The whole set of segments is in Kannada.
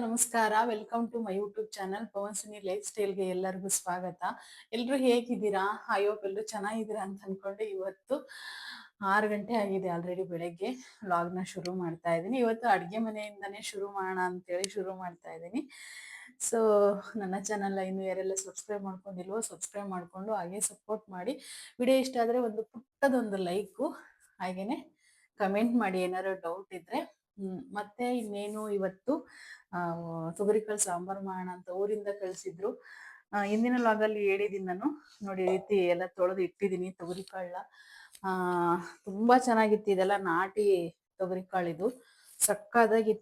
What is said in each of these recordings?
ನಮಸ್ಕಾರ. Welcome to my YouTube channel Pavan Suni life ಸ್ಟೈಲ್ಗೆ ಎಲ್ಲರಿಗೂ ಸ್ವಾಗತ. ಎಲ್ರು ಹೇಗಿದ್ದೀರಾ? ಅಯ್ಯೋ ಎಲ್ಲರೂ ಚೆನ್ನಾಗಿದ್ದೀರಾ ಅಂತ ಅನ್ಕೊಂಡು ಇವತ್ತು ಆರು ಗಂಟೆ ಆಗಿದೆ ಆಲ್ರೆಡಿ ಬೆಳಗ್ಗೆ. ವ್ಲಾಗ್ನ ಶುರು ಮಾಡ್ತಾ ಇದ್ದೀನಿ. ಇವತ್ತು ಅಡುಗೆ ಮನೆಯಿಂದನೇ ಶುರು ಮಾಡೋಣ ಅಂತೇಳಿ ಶುರು ಮಾಡ್ತಾ ಇದ್ದೀನಿ. ಸೊ ನನ್ನ ಚಾನಲ್ ಇನ್ನು ಯಾರೆಲ್ಲ ಸಬ್ಸ್ಕ್ರೈಬ್ ಮಾಡ್ಕೊಂಡಿಲ್ವೋ ಸಬ್ಸ್ಕ್ರೈಬ್ ಮಾಡಿಕೊಂಡು ಹಾಗೆ ಸಪೋರ್ಟ್ ಮಾಡಿ. ವಿಡಿಯೋ ಇಷ್ಟ ಆದರೆ ಒಂದು ಪುಟ್ಟದೊಂದು ಲೈಕು ಹಾಗೇನೆ ಕಮೆಂಟ್ ಮಾಡಿ ಏನಾದ್ರು ಡೌಟ್ ಇದ್ರೆ. ಮತ್ತೆ ಇನ್ನೇನು ಇವತ್ತು ಆ, ತೊಗರಿಕಾಳು, ಸಾಂಬಾರ್ ಮಾಡೋಣ ಅಂತ ಊರಿಂದ ಕಳ್ಸಿದ್ರು. ಹಿಂದಿನ ಲಾಗಲ್ಲಿ ಹೇಳಿದೀನಿ ನಾನು. ನೋಡಿ ರೀತಿ ಎಲ್ಲ ತೊಳೆದು ಇಟ್ಟಿದ್ದೀನಿ ತೊಗರಿಕಾಳನ್ನ. ಆ, ತುಂಬಾ ಚೆನ್ನಾಗಿತ್ತು ಇದೆಲ್ಲ, ನಾಟಿ ತೊಗರಿ ಕಾಳಿದು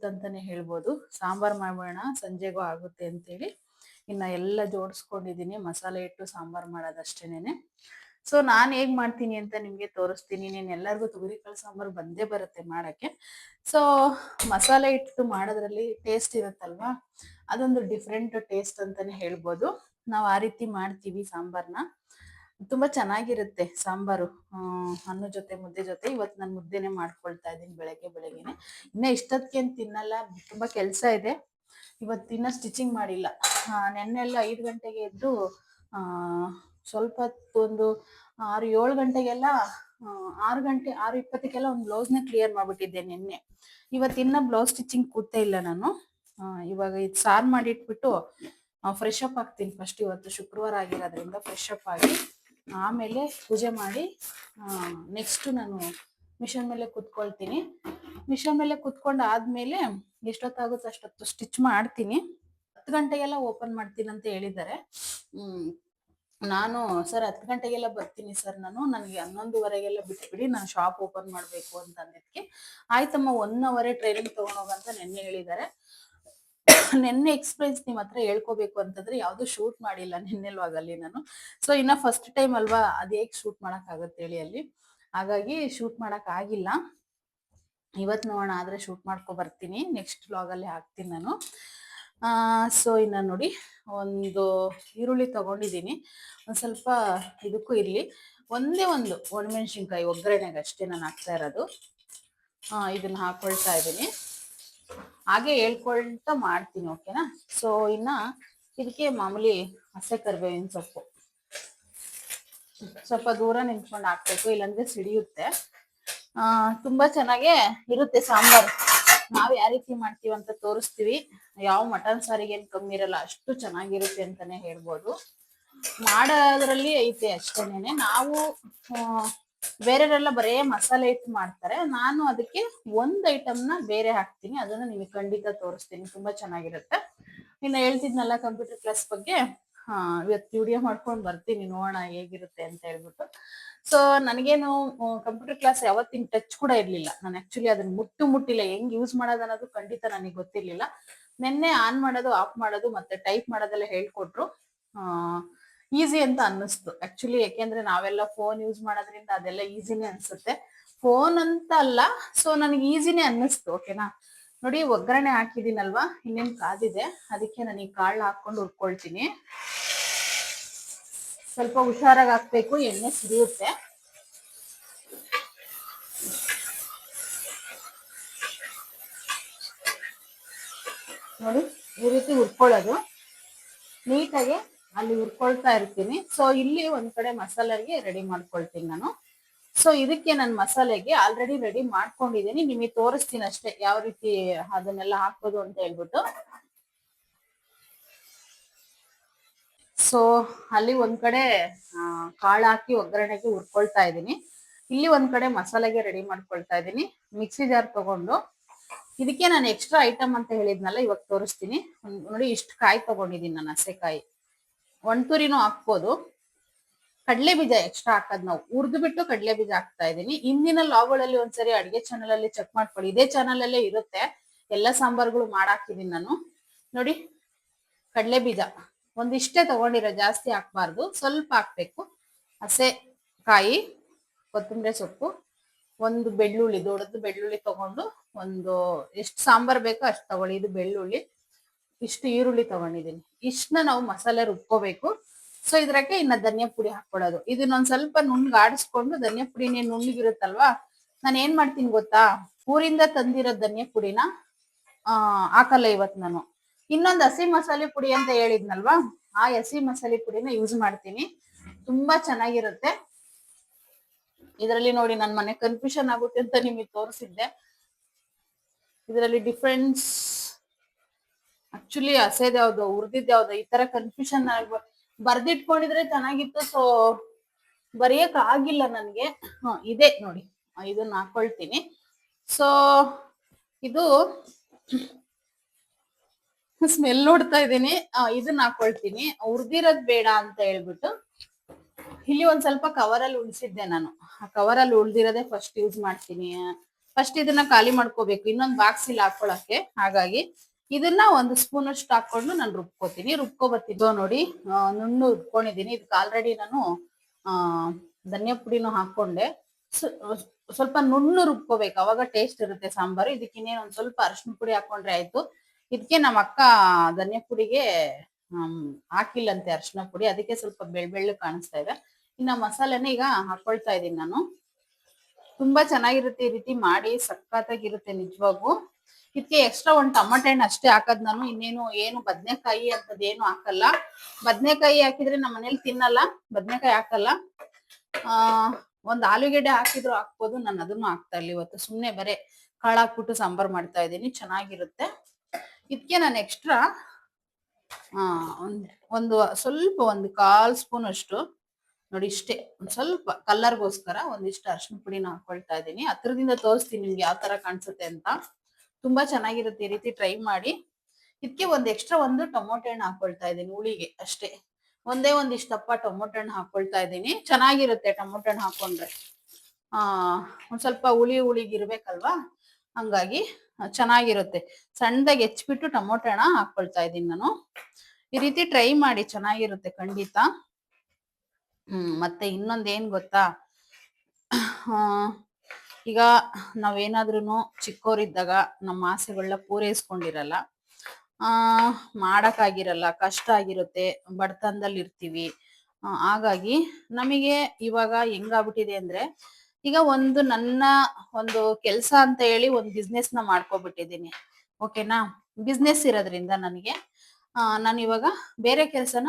ಅಂತಾನೆ ಹೇಳ್ಬೋದು. ಸಾಂಬಾರ್ ಮಾಡೋಣ ಸಂಜೆಗೂ ಆಗುತ್ತೆ ಅಂತೇಳಿ. ಇನ್ನ ಎಲ್ಲ ಜೋಡಿಸ್ಕೊಂಡಿದ್ದೀನಿ ಮಸಾಲೆ ಇಟ್ಟು ಸಾಂಬಾರ್ ಮಾಡೋದಷ್ಟೇನೆ ಸೊ ನಾನು ಹೇಗ್ ಮಾಡ್ತೀನಿ ಅಂತ ನಿಮ್ಗೆ ತೋರಿಸ್ತೀನಿ. ನೀನ್ ಎಲ್ಲರಿಗೂ ತೊಗರಿಕಾಳು ಸಾಂಬಾರ್ ಬಂದೇ ಬರುತ್ತೆ ಮಾಡಕ್ಕೆ. ಸೊ ಮಸಾಲೆ ಇಟ್ಟು ಮಾಡೋದ್ರಲ್ಲಿ ಟೇಸ್ಟ್ ಇರುತ್ತಲ್ವಾ? ಅದೊಂದು ಡಿಫ್ರೆಂಟ್ ಟೇಸ್ಟ್ ಅಂತಾನೆ ಹೇಳ್ಬೋದು. ನಾವು ಆ ರೀತಿ ಮಾಡ್ತೀವಿ ಸಾಂಬಾರ್ನ. ತುಂಬಾ ಚೆನ್ನಾಗಿರುತ್ತೆ ಸಾಂಬಾರು. ಅನ್ನ ಜೊತೆ, ಮುದ್ದೆ ಜೊತೆ. ಇವತ್ತು ನಾನು ಮುದ್ದೆನೆ ಮಾಡ್ಕೊಳ್ತಾ ಇದ್ದೀನಿ ಬೆಳಗ್ಗೆ, ಬೆಳಗ್ಗೆನೆ. ಇನ್ನ ಇಷ್ಟೊತ್ತಿಗೆ ತಿನ್ನಲ್ಲ. ತುಂಬಾ ಕೆಲಸ ಇದೆ. ಇವತ್ತಿನ ಸ್ಟಿಚಿಂಗ್ ಮಾಡಿಲ್ಲ. ನೆನ್ನೆಲ್ಲ ಐದು ಗಂಟೆಗೆ ಎದ್ದು, ಆ ಸ್ವಲ್ಪ ಒಂದು ಆರು, ಏಳು ಗಂಟೆಗೆಲ್ಲ ಆರು ಗಂಟೆ, ಆರು ಇಪ್ಪತ್ತಕ್ಕೆಲ್ಲ ಒಂದು ಬ್ಲೌಸ್ನ ಕ್ಲಿಯರ್ ಮಾಡ್ಬಿಟ್ಟಿದ್ದೆ ನಿನ್ನೆ. ಇವತ್ತಿನ್ನ ಬ್ಲೌಸ್ ಸ್ಟಿಚಿಂಗ್ ಕೂತೇ ಇಲ್ಲ ನಾನು. ಇವಾಗ ಇದು ಸಾರು ಮಾಡಿಟ್ಬಿಟ್ಟು ಫ್ರೆಶ್ ಅಪ್ ಆಗ್ತೀನಿ ಫಸ್ಟ್ ಇವತ್ತು ಶುಕ್ರವಾರ ಆಗಿರೋದ್ರಿಂದ ಫ್ರೆಶ್ ಅಪ್ ಆಗಿ, ಆಮೇಲೆ ಪೂಜೆ ಮಾಡಿ ನೆಕ್ಸ್ಟ್ ನಾನು ಮಿಷನ್ ಮೇಲೆ ಕುತ್ಕೊಳ್ತೀನಿ. ಮಿಷನ್ ಮೇಲೆ ಕುತ್ಕೊಂಡು ಆದ್ಮೇಲೆ ಎಷ್ಟೊತ್ತಾಗುತ್ತೆ ಅಷ್ಟೊತ್ತು ಸ್ಟಿಚ್ ಮಾಡ್ತೀನಿ. ಹತ್ತು ಗಂಟೆಗೆಲ್ಲ ಓಪನ್ ಮಾಡ್ತೀನಿ ಅಂತ ಹೇಳಿದ್ದಾರೆ ನಾನು, ಸರ್, ಹತ್ತು ಗಂಟೆಗೆಲ್ಲ ಬರ್ತೀನಿ ಸರ್ ನಾನು. ನನಗೆ ಹನ್ನೊಂದುವರೆಗೆಲ್ಲ ಬಿಟ್ಬಿಡಿ. ನಾನು ಶಾಪ್ ಓಪನ್ ಮಾಡಬೇಕು ಅಂತ ಅಂದಿದ್ದಕ್ಕೆ ಆಯ್ತಮ್ಮ ಒನ್ ಅವರೇ ಟ್ರೈನಿಂಗ್ ತಗೊಂಡೋಗಂತ ನೆನ್ನೆ ಹೇಳಿದ್ದಾರೆ. ನೆನ್ನೆ ಎಕ್ಸ್ಪೀರಿಯನ್ಸ್ ನಿಮ್ಮ ಹತ್ರ ಹೇಳ್ಕೋಬೇಕು ಅಂತಂದ್ರೆ ಯಾವ್ದು ಶೂಟ್ ಮಾಡಿಲ್ಲ ನಿನ್ನೆಲ್ವಾಗಲ್ಲಿ ನಾನು. ಸೊ ಇನ್ನ ಫಸ್ಟ್ ಟೈಮ್ ಅಲ್ವಾ, ಅದ್ ಶೂಟ್ ಮಾಡಕ್ ಆಗತ್ತೆ ಹೇಳಿ ಅಲ್ಲಿ. ಹಾಗಾಗಿ ಶೂಟ್ ಮಾಡಕ್ ಆಗಿಲ್ಲ. ಇವತ್ ನೋಡೋಣ, ಆದ್ರೆ ಶೂಟ್ ಮಾಡ್ಕೊ ಬರ್ತೀನಿ. ನೆಕ್ಸ್ಟ್ ಅಲ್ಲಿ ಹಾಕ್ತೀನಿ ನಾನು. ಸೊ ಇನ್ನು ನೋಡಿ, ಒಂದು ಈರುಳ್ಳಿ ತಗೊಂಡಿದ್ದೀನಿ. ಒಂದು ಸ್ವಲ್ಪ ಇದಕ್ಕೂ ಇರಲಿ. ಒಂದೇ ಒಂದು ಒಣಮೆಣ್ಸಿನ್ಕಾಯಿ ಒಗ್ಗರಣೆಗೆ ಅಷ್ಟೇ ನಾನು ಹಾಕ್ತಾ ಇರೋದು. ಇದನ್ನ ಹಾಕೊಳ್ತಾ ಇದ್ದೀನಿ. ಹಾಗೆ ಹೇಳ್ಕೊಳ್ತಾ ಮಾಡ್ತೀನಿ ಓಕೆನಾ ಸೊ ಇನ್ನು ಇದಕ್ಕೆ ಮಾಮೂಲಿ ಹಸೆ ಕರಿಬೇವಿನ ಸೊಪ್ಪು. ಸ್ವಲ್ಪ ದೂರ ನಿಂತ್ಕೊಂಡು ಹಾಕ್ಬೇಕು, ಇಲ್ಲಾಂದ್ರೆ ಸಿಡಿಯುತ್ತೆ. ತುಂಬಾ ಚೆನ್ನಾಗೆ ಇರುತ್ತೆ ಸಾಂಬಾರು. ನಾವ್ ಯಾವ ರೀತಿ ಮಾಡ್ತೀವಿ ಅಂತ ತೋರಿಸ್ತೀವಿ. ಯಾವ ಮಟನ್ ಸಾರಿಗೆ ಏನ್ ಕಮ್ಮಿ ಇರಲ್ಲ, ಅಷ್ಟು ಚೆನ್ನಾಗಿರುತ್ತೆ ಅಂತಾನೆ ಹೇಳ್ಬೋದು. ಮಾಡೋದ್ರಲ್ಲಿ ಐತೆ ಅಷ್ಟೇನೆ. ನಾವು ಬೇರೆಯವರೆಲ್ಲ ಬರೇ ಮಸಾಲೆ ಇಟ್ಟು ಮಾಡ್ತಾರೆ. ನಾನು ಅದಕ್ಕೆ ಒಂದ್ ಐಟಮ್ನ ಬೇರೆ ಹಾಕ್ತೀನಿ. ಅದನ್ನ ನಿಮಗೆ ಖಂಡಿತ ತೋರಿಸ್ತೀನಿ. ತುಂಬಾ ಚೆನ್ನಾಗಿರುತ್ತೆ. ಇನ್ನ ಹೇಳ್ತಿದ್ನಲ್ಲ ಕಂಪ್ಯೂಟರ್ ಕ್ಲಾಸ್ ಬಗ್ಗೆ? ಹಾ ಇವತ್ತು ವಿಡಿಯೋ ಮಾಡ್ಕೊಂಡು ಬರ್ತೀನಿ. ನೋಡೋಣ ಹೇಗಿರುತ್ತೆ ಅಂತ ಹೇಳ್ಬಿಟ್ಟು. ಸೊ ನನಗೇನು ಕಂಪ್ಯೂಟರ್ ಕ್ಲಾಸ್ ಯಾವತ್ತಿನ ಟಚ್ ಕೂಡ ಇರ್ಲಿಲ್ಲ. ನಾನು ಆಕ್ಚುಲಿ ಅದನ್ನ ಮುಟ್ಟು ಮುಟ್ಟಿಲ್ಲ. ಹೆಂಗ್ ಯೂಸ್ ಮಾಡೋದು ಅನ್ನೋದು ಖಂಡಿತ ನನಗೆ ಗೊತ್ತಿರ್ಲಿಲ್ಲ. ನಿನ್ನೆ ಆನ್ ಮಾಡೋದು ಆಫ್ ಮಾಡೋದು, ಮತ್ತೆ ಟೈಪ್ ಮಾಡೋದೆಲ್ಲ ಹೇಳ್ಕೊಟ್ರು. ಈಸಿ ಅಂತ ಅನ್ನಿಸ್ತು. ಆಕ್ಚುಲಿ ಯಾಕೆಂದ್ರೆ ನಾವೆಲ್ಲ ಫೋನ್ ಯೂಸ್ ಮಾಡೋದ್ರಿಂದ ಅದೆಲ್ಲ ಈಸಿನೇ ಅನ್ಸುತ್ತೆ. ಫೋನ್ ಅಂತ ಅಲ್ಲ ಸೊ ನನಗೆ ಈಸಿನೇ ಅನ್ನಿಸ್ತು ಓಕೆನಾ ನೋಡಿ, ಒಗ್ಗರಣೆ ಹಾಕಿದೀನಲ್ವಾ ಇನ್ನೇನ್ ಕಾದಿದೆ? ಅದಕ್ಕೆ ನಾನು ಈ ಕಾಳು ಹಾಕೊಂಡು ಹುರ್ಕೊಳ್ತೀನಿ. ಸ್ವಲ್ಪ ಹುಷಾರಾಗಿ ಹಾಕ್ಬೇಕು, ಎಣ್ಣೆ ಸಿಡಿಯುತ್ತೆ ನೋಡಿ, ಈ ರೀತಿ ಹುರ್ಕೊಳ್ಳೋದು. ನೀಟಾಗಿ ಅಲ್ಲಿ ಹುರ್ಕೊಳ್ತಾ ಇರ್ತೀನಿ. ಸೊ ಇಲ್ಲಿ ಒಂದ್ ಕಡೆ ಮಸಾಲೆಗೆ ರೆಡಿ ಮಾಡ್ಕೊಳ್ತೀನಿ ನಾನು. ಸೊ ಇದಕ್ಕೆ ನಾನು ಮಸಾಲೆಗೆ ಆಲ್ರೆಡಿ ರೆಡಿ ಮಾಡ್ಕೊಂಡಿದ್ದೀನಿ. ನಿಮಗೆ ತೋರಿಸ್ತೀನಿ ಅಷ್ಟೇ ಯಾವ ರೀತಿ ಅದನ್ನೆಲ್ಲ ಹಾಕೋದು ಅಂತ ಹೇಳ್ಬಿಟ್ಟು. ಸೊ ಅಲ್ಲಿ ಒಂದ್ ಕಡೆ ಕಾಳು ಹಾಕಿ ಒಗ್ಗರಣೆಗೆ ಹುರ್ಕೊಳ್ತಾ ಇದ್ದೀನಿ. ಇಲ್ಲಿ ಒಂದ್ ಕಡೆ ಮಸಾಲೆಗೆ ರೆಡಿ ಮಾಡ್ಕೊಳ್ತಾ ಇದ್ದೀನಿ. ಮಿಕ್ಸಿ ಜಾರ್ ತಗೊಂಡು. ಇದಕ್ಕೆ ನಾನು ಎಕ್ಸ್ಟ್ರಾ ಐಟಮ್ ಅಂತ ಹೇಳಿದ್ನಲ್ಲ, ಇವಾಗ ತೋರಿಸ್ತೀನಿ. ನೋಡಿ, ಇಷ್ಟು ಕಾಯಿ ತಗೊಂಡಿದ್ದೀನಿ ನಾನು ಹಸೆಕಾಯಿ ತುರಿನು ಹಾಕ್ಬೋದು. ಕಡಲೆ ಬೀಜ ಎಕ್ಸ್ಟ್ರಾ ಹಾಕೋದ್ ನಾವು. ಹುರಿದು ಬಿಟ್ಟು ಕಡಲೆ ಬೀಜ ಹಾಕ್ತಾ ಇದ್ದೀನಿ. ಇಂದಿನ ಲಾಗ್ಗಳಲ್ಲಿ ಒಂದ್ಸರಿ ಅಡಿಗೆ ಚಾನಲ್ ಅಲ್ಲಿ ಚೆಕ್ ಮಾಡ್ಕೊಳ್ಳಿ. ಇದೇ ಚಾನಲ್ ಅಲ್ಲೇ ಇರುತ್ತೆ. ಎಲ್ಲ ಸಾಂಬಾರ್ಗಳು ಮಾಡಾಕಿದೀನಿ ನಾನು. ನೋಡಿ, ಕಡಲೆ ಬೀಜ. ಒಂದಿಷ್ಟೇ ತಗೊಂಡಿರೋ ಜಾಸ್ತಿ ಹಾಕ್ಬಾರ್ದು. ಸ್ವಲ್ಪ ಹಾಕ್ಬೇಕು. ಹಸೆ ಕಾಯಿ, ಕೊತ್ತಂಬರಿ ಸೊಪ್ಪು, ಒಂದು ಬೆಳ್ಳುಳ್ಳಿ, ದೊಡ್ಡದು ಬೆಳ್ಳುಳ್ಳಿ ತಗೊಂಡು ಒಂದು ಎಷ್ಟು ಸಾಂಬಾರ್ ಬೇಕೋ ಅಷ್ಟು ತಗೊಳ್ಳಿ. ಇದು ಬೆಳ್ಳುಳ್ಳಿ. ಇಷ್ಟು ಈರುಳ್ಳಿ ತಗೊಂಡಿದ್ದೀನಿ. ಇಷ್ಟನ್ನ ನಾವು ಮಸಾಲೆ ರುಬ್ಕೋಬೇಕು. ಸೊ ಇದ್ರಕ್ಕೆ ಇನ್ನ ಧನಿಯಾ ಪುಡಿ ಹಾಕೊಳ್ಳೋದು ಇದನ್ನೊಂದ್ ಸ್ವಲ್ಪ ನುಣ್ಣಗೆ ಆಡಿಸ್ಕೊಂಡು ಧನಿಯಾ ಪುಡಿನೇ ನುಣ್ಣಗಿರುತ್ತಲ್ವಾ? ನಾನು ಏನ್ ಮಾಡ್ತೀನಿ ಗೊತ್ತಾ? ಊರಿಂದ ತಂದಿರೋ ಧನಿಯಾ ಪುಡಿನ, ಆ, ಹಾಕಲ್ಲ ಇವತ್ ನಾನು. ಇನ್ನೊಂದು ಹಸಿ ಮಸಾಲೆ ಪುಡಿ ಅಂತ ಹೇಳಿದ್ನಲ್ವಾ? ಆ ಹಸಿ ಮಸಾಲೆ ಪುಡಿನ ಯೂಸ್ ಮಾಡ್ತೀನಿ. ತುಂಬಾ ಚೆನ್ನಾಗಿರುತ್ತೆ. ಇದರಲ್ಲಿ ನೋಡಿ ನನ್ನ ಮನೆ ಕನ್ಫ್ಯೂಷನ್ ಆಗುತ್ತೆ ಅಂತ ನಿಮಗೆ ತೋರಿಸಿದ್ದೆ. ಇದರಲ್ಲಿ ಡಿಫ್ರೆನ್ಸ್ ಆಕ್ಚುಲಿ ಹಸೇದ್ ಯಾವ್ದು ಉರ್ದಿದ್ ಯಾವ್ದು, ಈ ತರ ಕನ್ಫ್ಯೂಷನ್ ಆಗ ಬರ್ದಿಟ್ಕೊಂಡಿದ್ರೆ ಚೆನ್ನಾಗಿತ್ತು. ಸೊ ಬರೆಯಕ್ ಆಗಿಲ್ಲ ನನ್ಗೆ. ಹ, ಇದೆ ನೋಡಿ. ಇದನ್ನ ಹಾಕೊಳ್ತೀನಿ. ಸೊ ಇದು ಸ್ಮೆಲ್ ನೋಡ್ತಾ ಇದ್ದೀನಿ. ಇದನ್ನ ಹಾಕೊಳ್ತೀನಿ. ಉರ್ದಿರೋದ್ ಬೇಡ ಅಂತ ಹೇಳ್ಬಿಟ್ಟು ಇಲ್ಲಿ ಒಂದ್ ಸ್ವಲ್ಪ ಕವರ್ ಅಲ್ಲಿ ಉಳಿಸಿದ್ದೆ ನಾನು. ಆ ಕವರ್ ಅಲ್ಲಿ ಉಳ್ದಿರೋದೇ ಫಸ್ಟ್ ಯೂಸ್ ಮಾಡ್ತೀನಿ. ಫಸ್ಟ್ ಇದನ್ನ ಖಾಲಿ ಮಾಡ್ಕೋಬೇಕು. ಇನ್ನೊಂದ್ ಬಾಕ್ಸ್ ಇಲ್ಲಿ ಹಾಕೊಳಕ್ಕೆ. ಹಾಗಾಗಿ ಇದನ್ನ ಒಂದು ಸ್ಪೂನ್ ಅಷ್ಟು ಹಾಕೊಂಡು ನಾನು ರುಬ್ಕೋತೀನಿ. ರುಬ್ಕೊಬತ್ತಿದ್ದೋ ನೋಡಿ ನುಣ್ಣು ರುಬ್ಕೊಂಡಿದೀನಿ ಇದಕ್ಕೆ ಆಲ್ರೆಡಿ ನಾನು, ಆ, ಧನಿಯಾ ಪುಡಿನೂ ಹಾಕೊಂಡೆ ಸ್ವ- ಸ್ವಲ್ಪ ನುಣ್ಣು ರುಬ್ಕೋಬೇಕು. ಅವಾಗ ಟೇಸ್ಟ್ ಇರುತ್ತೆ ಸಾಂಬಾರು. ಇದಕ್ಕೆ ಇನ್ನೇನು ಒಂದ್ ಸ್ವಲ್ಪ ಅರಿಶಿನ ಪುಡಿ ಹಾಕೊಂಡ್ರೆ ಆಯ್ತು. ಇದಕ್ಕೆ ನಮ್ಮ ಅಕ್ಕ ಧನ್ಯ ಪುಡಿಗೆ ಹಾಕಿಲ್ಲಂತೆ ಅರಿಶಿನ ಪುಡಿ. ಅದಕ್ಕೆ ಸ್ವಲ್ಪ ಬೆಳ್ ಬೆಳ್ಳು ಕಾಣಿಸ್ತಾ ಇದೆ. ಇನ್ನ ಮಸಾಲೆನ ಈಗ ಹಾಕೊಳ್ತಾ ಇದೀನಿ ನಾನು. ತುಂಬಾ ಚೆನ್ನಾಗಿರುತ್ತೆ ಈ ರೀತಿ ಮಾಡಿ, ಸಖತ್ತಾಗಿರುತ್ತೆ ನಿಜವಾಗೂ ಇದಕ್ಕೆ ಎಕ್ಸ್ಟ್ರಾ ಒಂದು ಟಮಾಟೆ ಹಣ್ಣು ಅಷ್ಟೇ ಹಾಕದ್ ನಾನು. ಇನ್ನೇನು ಏನು ಬದ್ನೆಕಾಯಿ ಅಂತದ್ ಏನು ಹಾಕಲ್ಲ. ಬದನೆಕಾಯಿ ಹಾಕಿದ್ರೆ ನಮ್ಮ ಮನೇಲಿ ತಿನ್ನಲ್ಲ. ಬದ್ನೆಕಾಯಿ ಹಾಕಲ್ಲ. ಆ, ಒಂದ್ ಆಲೂಗೆಡ್ಡೆ ಹಾಕಿದ್ರು ಹಾಕ್ಬೋದು. ನಾನು ಅದನ್ನು ಹಾಕ್ತಾ ಇಲ್ಲ ಇವತ್ತು. ಸುಮ್ನೆ ಬರೇ ಕಾಳು ಹಾಕ್ಬಿಟ್ಟು ಸಾಂಬಾರ್ ಮಾಡ್ತಾ ಇದ್ದೀನಿ. ಚೆನ್ನಾಗಿರುತ್ತೆ. ಇದಕ್ಕೆ ನಾನು ಎಕ್ಸ್ಟ್ರಾ ಒಂದ್, ಒಂದು ಸ್ವಲ್ಪ ಒಂದು ಕಾಲ್ ಸ್ಪೂನ್ ಅಷ್ಟು, ನೋಡಿ ಇಷ್ಟೇ, ಒಂದ್ ಸ್ವಲ್ಪ ಕಲ್ಲರ್ಗೋಸ್ಕರ ಒಂದಿಷ್ಟು ಅರ್ಶಿನ ಪುಡಿನ ಹಾಕೊಳ್ತಾ ಇದ್ದೀನಿ. ಹತ್ರದಿಂದ ತೋರಿಸ್ತೀನಿ ನಿಮ್ಗೆ ಯಾವ ತರ ಕಾಣಿಸುತ್ತೆ ಅಂತ. ತುಂಬಾ ಚೆನ್ನಾಗಿರುತ್ತೆ ಈ ರೀತಿ ಟ್ರೈ ಮಾಡಿ. ಇದಕ್ಕೆ ಒಂದು ಎಕ್ಸ್ಟ್ರಾ ಒಂದು ಟೊಮೊಟೊ ಹಣ್ಣು ಹಾಕೊಳ್ತಾ ಇದ್ದೀನಿ ಹುಳಿಗೆ ಅಷ್ಟೇ. ಒಂದೇ ಒಂದಿಷ್ಟು ಒಂದಿಷ್ಟಪ್ಪ ಟೊಮೊಟೊ ಹಣ್ಣು ಹಾಕೊಳ್ತಾ ಇದ್ದೀನಿ. ಚೆನ್ನಾಗಿರುತ್ತೆ ಟೊಮೊಟೊ ಹಣ್ಣು ಹಾಕೊಂಡ್ರೆ. ಆ, ಒಂದ್ ಸ್ವಲ್ಪ ಹುಳಿ ಹುಳಿಗಿರ್ಬೇಕಲ್ವಾ? ಹಂಗಾಗಿ ಚೆನ್ನಾಗಿರುತ್ತೆ. ಸಣ್ಣದಾಗಿ ಹೆಚ್ಚಿಬಿಟ್ಟು ಟೊಮೊಟೊ ಹಣ ಹಾಕೊಳ್ತಾ ಇದ್ದೀನಿ ನಾನು. ಈ ರೀತಿ ಟ್ರೈ ಮಾಡಿ ಚೆನ್ನಾಗಿರುತ್ತೆ ಖಂಡಿತ. ಹ್ಮ್, ಮತ್ತೆ ಇನ್ನೊಂದೇನ್ ಗೊತ್ತಾ? ಈಗ ನಾವೇನಾದ್ರೂ ಚಿಕ್ಕವರಿದ್ದಾಗ ನಮ್ಮ ಆಸೆಗಳನ್ನ ಪೂರೈಸ್ಕೊಂಡಿರಲ್ಲ. ಆ, ಮಾಡಕ್ಕಾಗಿರಲ್ಲ, ಕಷ್ಟ ಆಗಿರುತ್ತೆ ಬಡತನದಲ್ಲಿ ಇರ್ತೀವಿ ಹಾಗಾಗಿ ನಮಗೆ ಇವಾಗ ಹೆಂಗಾಗ್ಬಿಟ್ಟಿದೆ ಅಂದ್ರೆ ಈಗ ಒಂದು ನನ್ನ ಒಂದು ಕೆಲಸ ಅಂತ ಹೇಳಿ ಒಂದು ಬಿಸ್ನೆಸ್ನ ಮಾಡ್ಕೊಬಿಟ್ಟಿದ್ದೀನಿ. ಓಕೆನಾ ಬಿಸ್ನೆಸ್ ಇರೋದ್ರಿಂದ ನನಗೆ ನಾನು ಇವಾಗ ಬೇರೆ ಕೆಲಸನ